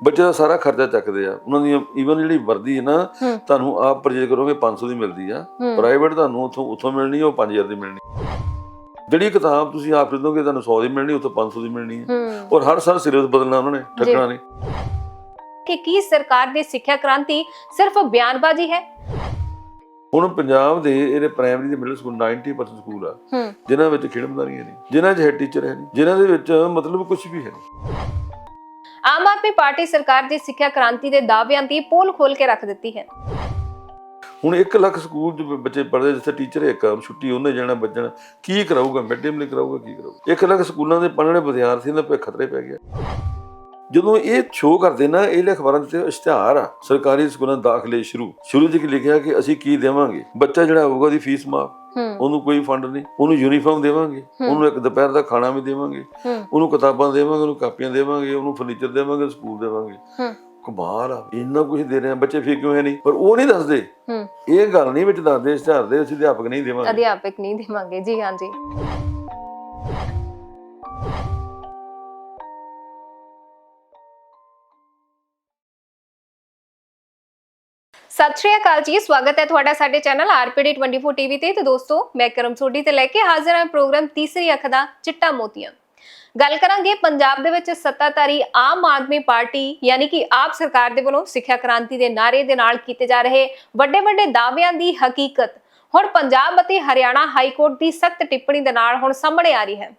ਬੱਚੇ ਦਾ ਸਾਰਾ ਖਰਚਾ ਚੱਕਦੇ ਆ ਉਹਨਾਂ ਦੀ ਈਵਨ ਜਿਹੜੀ ਵਰਦੀ ਹੈ ਨਾ। ਤੁਹਾਨੂੰ ਆਪ ਪਰਚੇਜ ਕਰੋਗੇ 500 ਦੀ ਮਿਲਦੀ ਆ। ਪ੍ਰਾਈਵੇਟ ਤੁਹਾਨੂੰ ਉੱਥੋਂ ਉੱਥੋਂ ਮਿਲਣੀ ਉਹ 5000 ਦੀ ਮਿਲਣੀ ਜਿਹੜੀ ਕਿਤਾਬ ਤੁਸੀਂ ਆਪ ਖਰੀਦੋਗੇ ਤੁਹਾਨੂੰ 100 ਦੀ ਮਿਲਣੀ ਉੱਥੋਂ 500 ਦੀ ਮਿਲਣੀ ਹੈ। ਔਰ ਹਰ ਸਾਲ ਸਿਲੇਬਸ ਬਦਲਣਾ ਉਹਨਾਂ ਨੇ ਠੱਗਣਾ ਨਹੀਂ। ਕਿ ਕੀ ਸਰਕਾਰ ਦੀ ਸਿੱਖਿਆ ਕ੍ਰਾਂਤੀ ਸਿਰਫ ਬਿਆਨਬਾਜ਼ੀ ਹੈ? ਹੁਣ ਪੰਜਾਬ ਦੇ ਇਹਦੇ ਪ੍ਰਾਇਮਰੀ ਤੇ ਮਿਡਲ ਸਕੂਲ 90% ਸਕੂਲ ਆ। ਜਿਨ੍ਹਾਂ ਵਿੱਚ ਖੇਡ ਮੈਦਾਨੀਆਂ ਨਹੀਂ ਜਿਨ੍ਹਾਂ 'ਚ ਹੈਡ ਟੀਚਰ ਹੈ ਨਹੀਂ ਜਿਨ੍ਹਾਂ ਦੇ ਵਿੱਚ ਮਤਲਬ ਕੁਝ ਵੀ ਹੈ ਨਹੀਂ। ਆਮ ਆਦਮੀ ਪਾਰਟੀ ਸਰਕਾਰ ਦੀ ਸਿੱਖਿਆ ਕ੍ਰਾਂਤੀ ਦੇ ਦਾਅਵਿਆਂ ਦੀ ਪੋਲ ਖੋਲ ਕੇ ਰੱਖ ਦਿੱਤੀ ਹੈ। ਹੁਣ 1 ਲੱਖ ਸਕੂਲ 'ਚ ਬੱਚੇ ਪੜ੍ਹਦੇ, ਜਿੱਥੇ ਟੀਚਰ ਇੱਕ ਆ ਛੁੱਟੀ, ਉਹਨੇ ਜਾਣਾ, ਬੱਚਣ, ਕੀ ਕਰਾਊਗਾ? ਮਿਡ ਡੇ ਮੀਲ ਕਰਾਊਗਾ, ਕੀ ਕਰਾਊਗਾ? 1 ਲੱਖ ਸਕੂਲਾਂ ਦੇ ਪੜ੍ਹਨ ਵਾਲੇ ਵਿਦਿਆਰਥੀਆਂ ਦਾ ਭਵਿੱਖ ਖਤਰੇ ਪੈ ਗਿਆ। ਜਦੋਂ ਇਹ ਸ਼ੋਅ ਕਰਦੇ ਨਾ, ਇਹ ਜਿਹੜੇ ਅਖਬਾਰਾਂ ਦੇ ਇਸ਼ਤਿਹਾਰ ਆ। ਸਰਕਾਰੀ ਸਕੂਲਾਂ ਦਾਖਲੇ ਸ਼ੁਰੂ। ਸ਼ੁਰੂ ਜੀ ਕੀ ਲਿਖਿਆ ਕਿ ਅਸੀਂ ਕੀ ਦੇਵਾਂਗੇ? ਬੱਚਾ ਜਿਹੜਾ ਹੋਊਗਾ, ਉਹਦੀ ਫੀਸ ਮਾਫ। ਉਹਨੂੰ ਕੋਈ ਫੰਡ ਨਹੀਂ। ਉਹਨੂੰ ਯੂਨੀਫਾਰਮ ਦੇਵਾਂਗੇ। ਉਹਨੂੰ ਇੱਕ ਦੁਪਹਿਰ ਦਾ ਖਾਣਾ ਵੀ ਦੇਵਾਂਗੇ। ਉਹਨੂੰ ਕਿਤਾਬਾਂ ਦੇਵਾਂਗੇ ਉਹਨੂੰ ਕਾਪੀਆਂ ਦੇਵਾਂਗੇ ਉਹਨੂੰ ਫਰਨੀਚਰ ਦੇਵਾਂਗੇ ਸਕੂਲ ਦੇਵਾਂਗੇ। ਕਮਾਲ ਆ ਇੰਨਾ ਕੁਝ ਦੇ ਰਹੇ ਆ। ਬੱਚੇ ਫੇਰ ਕਿਉਂ ਹੈ ਨਹੀਂ? ਪਰ ਉਹ ਨਹੀਂ ਦੱਸਦੇ। ਇਹ ਗੱਲ ਨਹੀਂ ਵਿੱਚ ਦੱਸਦੇ ਦੇ ਅਸੀਂ ਅਧਿਆਪਕ ਨਹੀਂ ਦੇਵਾਂਗੇ। ਅਧਿਆਪਕ ਨਹੀਂ ਦੇਵਾਂਗੇ। ਜੀ ਹਾਂਜੀ। ਸਤਿ ਸ਼੍ਰੀ ਅਕਾਲ ਜੀ, ਸਵਾਗਤ ਹੈ ਤੁਹਾਡਾ ਸਾਡੇ ਚੈਨਲ ਆਰਪੀਡੀ 24 ਟੀਵੀ ਤੇ। ਤੇ ਦੋਸਤੋ, ਮੈਂ ਕਰਮ ਸੋਢੀ ਤੇ ਲੈ ਕੇ ਹਾਜ਼ਰ ਹਾਂ ਪ੍ਰੋਗਰਾਮ ਤੀਸਰੀ ਅੱਖ ਦਾ ਚਿੱਟਾ ਮੋਤੀਆਂ। ਗੱਲ ਕਰਾਂਗੇ ਪੰਜਾਬ ਦੇ ਵਿੱਚ ਸੱਤਾਧਾਰੀ ਆਮ ਆਦਮੀ ਪਾਰਟੀ, ਯਾਨੀ ਕਿ ਆਪ ਸਰਕਾਰ ਦੇ ਵੱਲੋਂ ਸਿੱਖਿਆ ਕ੍ਰਾਂਤੀ ਦੇ ਨਾਅਰੇ ਦੇ ਨਾਲ ਕੀਤੇ ਜਾ ਰਹੇ ਵੱਡੇ ਵੱਡੇ ਦਾਅਵਿਆਂ ਦੀ ਹਕੀਕਤ। ਹੁਣ ਪੰਜਾਬ ਅਤੇ ਹਰਿਆਣਾ ਹਾਈ ਕੋਰਟ ਦੀ ਸਖਤ ਟਿੱਪਣੀ ਦੇ ਨਾਲ ਹੁਣ ਸਾਹਮਣੇ ਆ ਰਹੀ ਹੈ।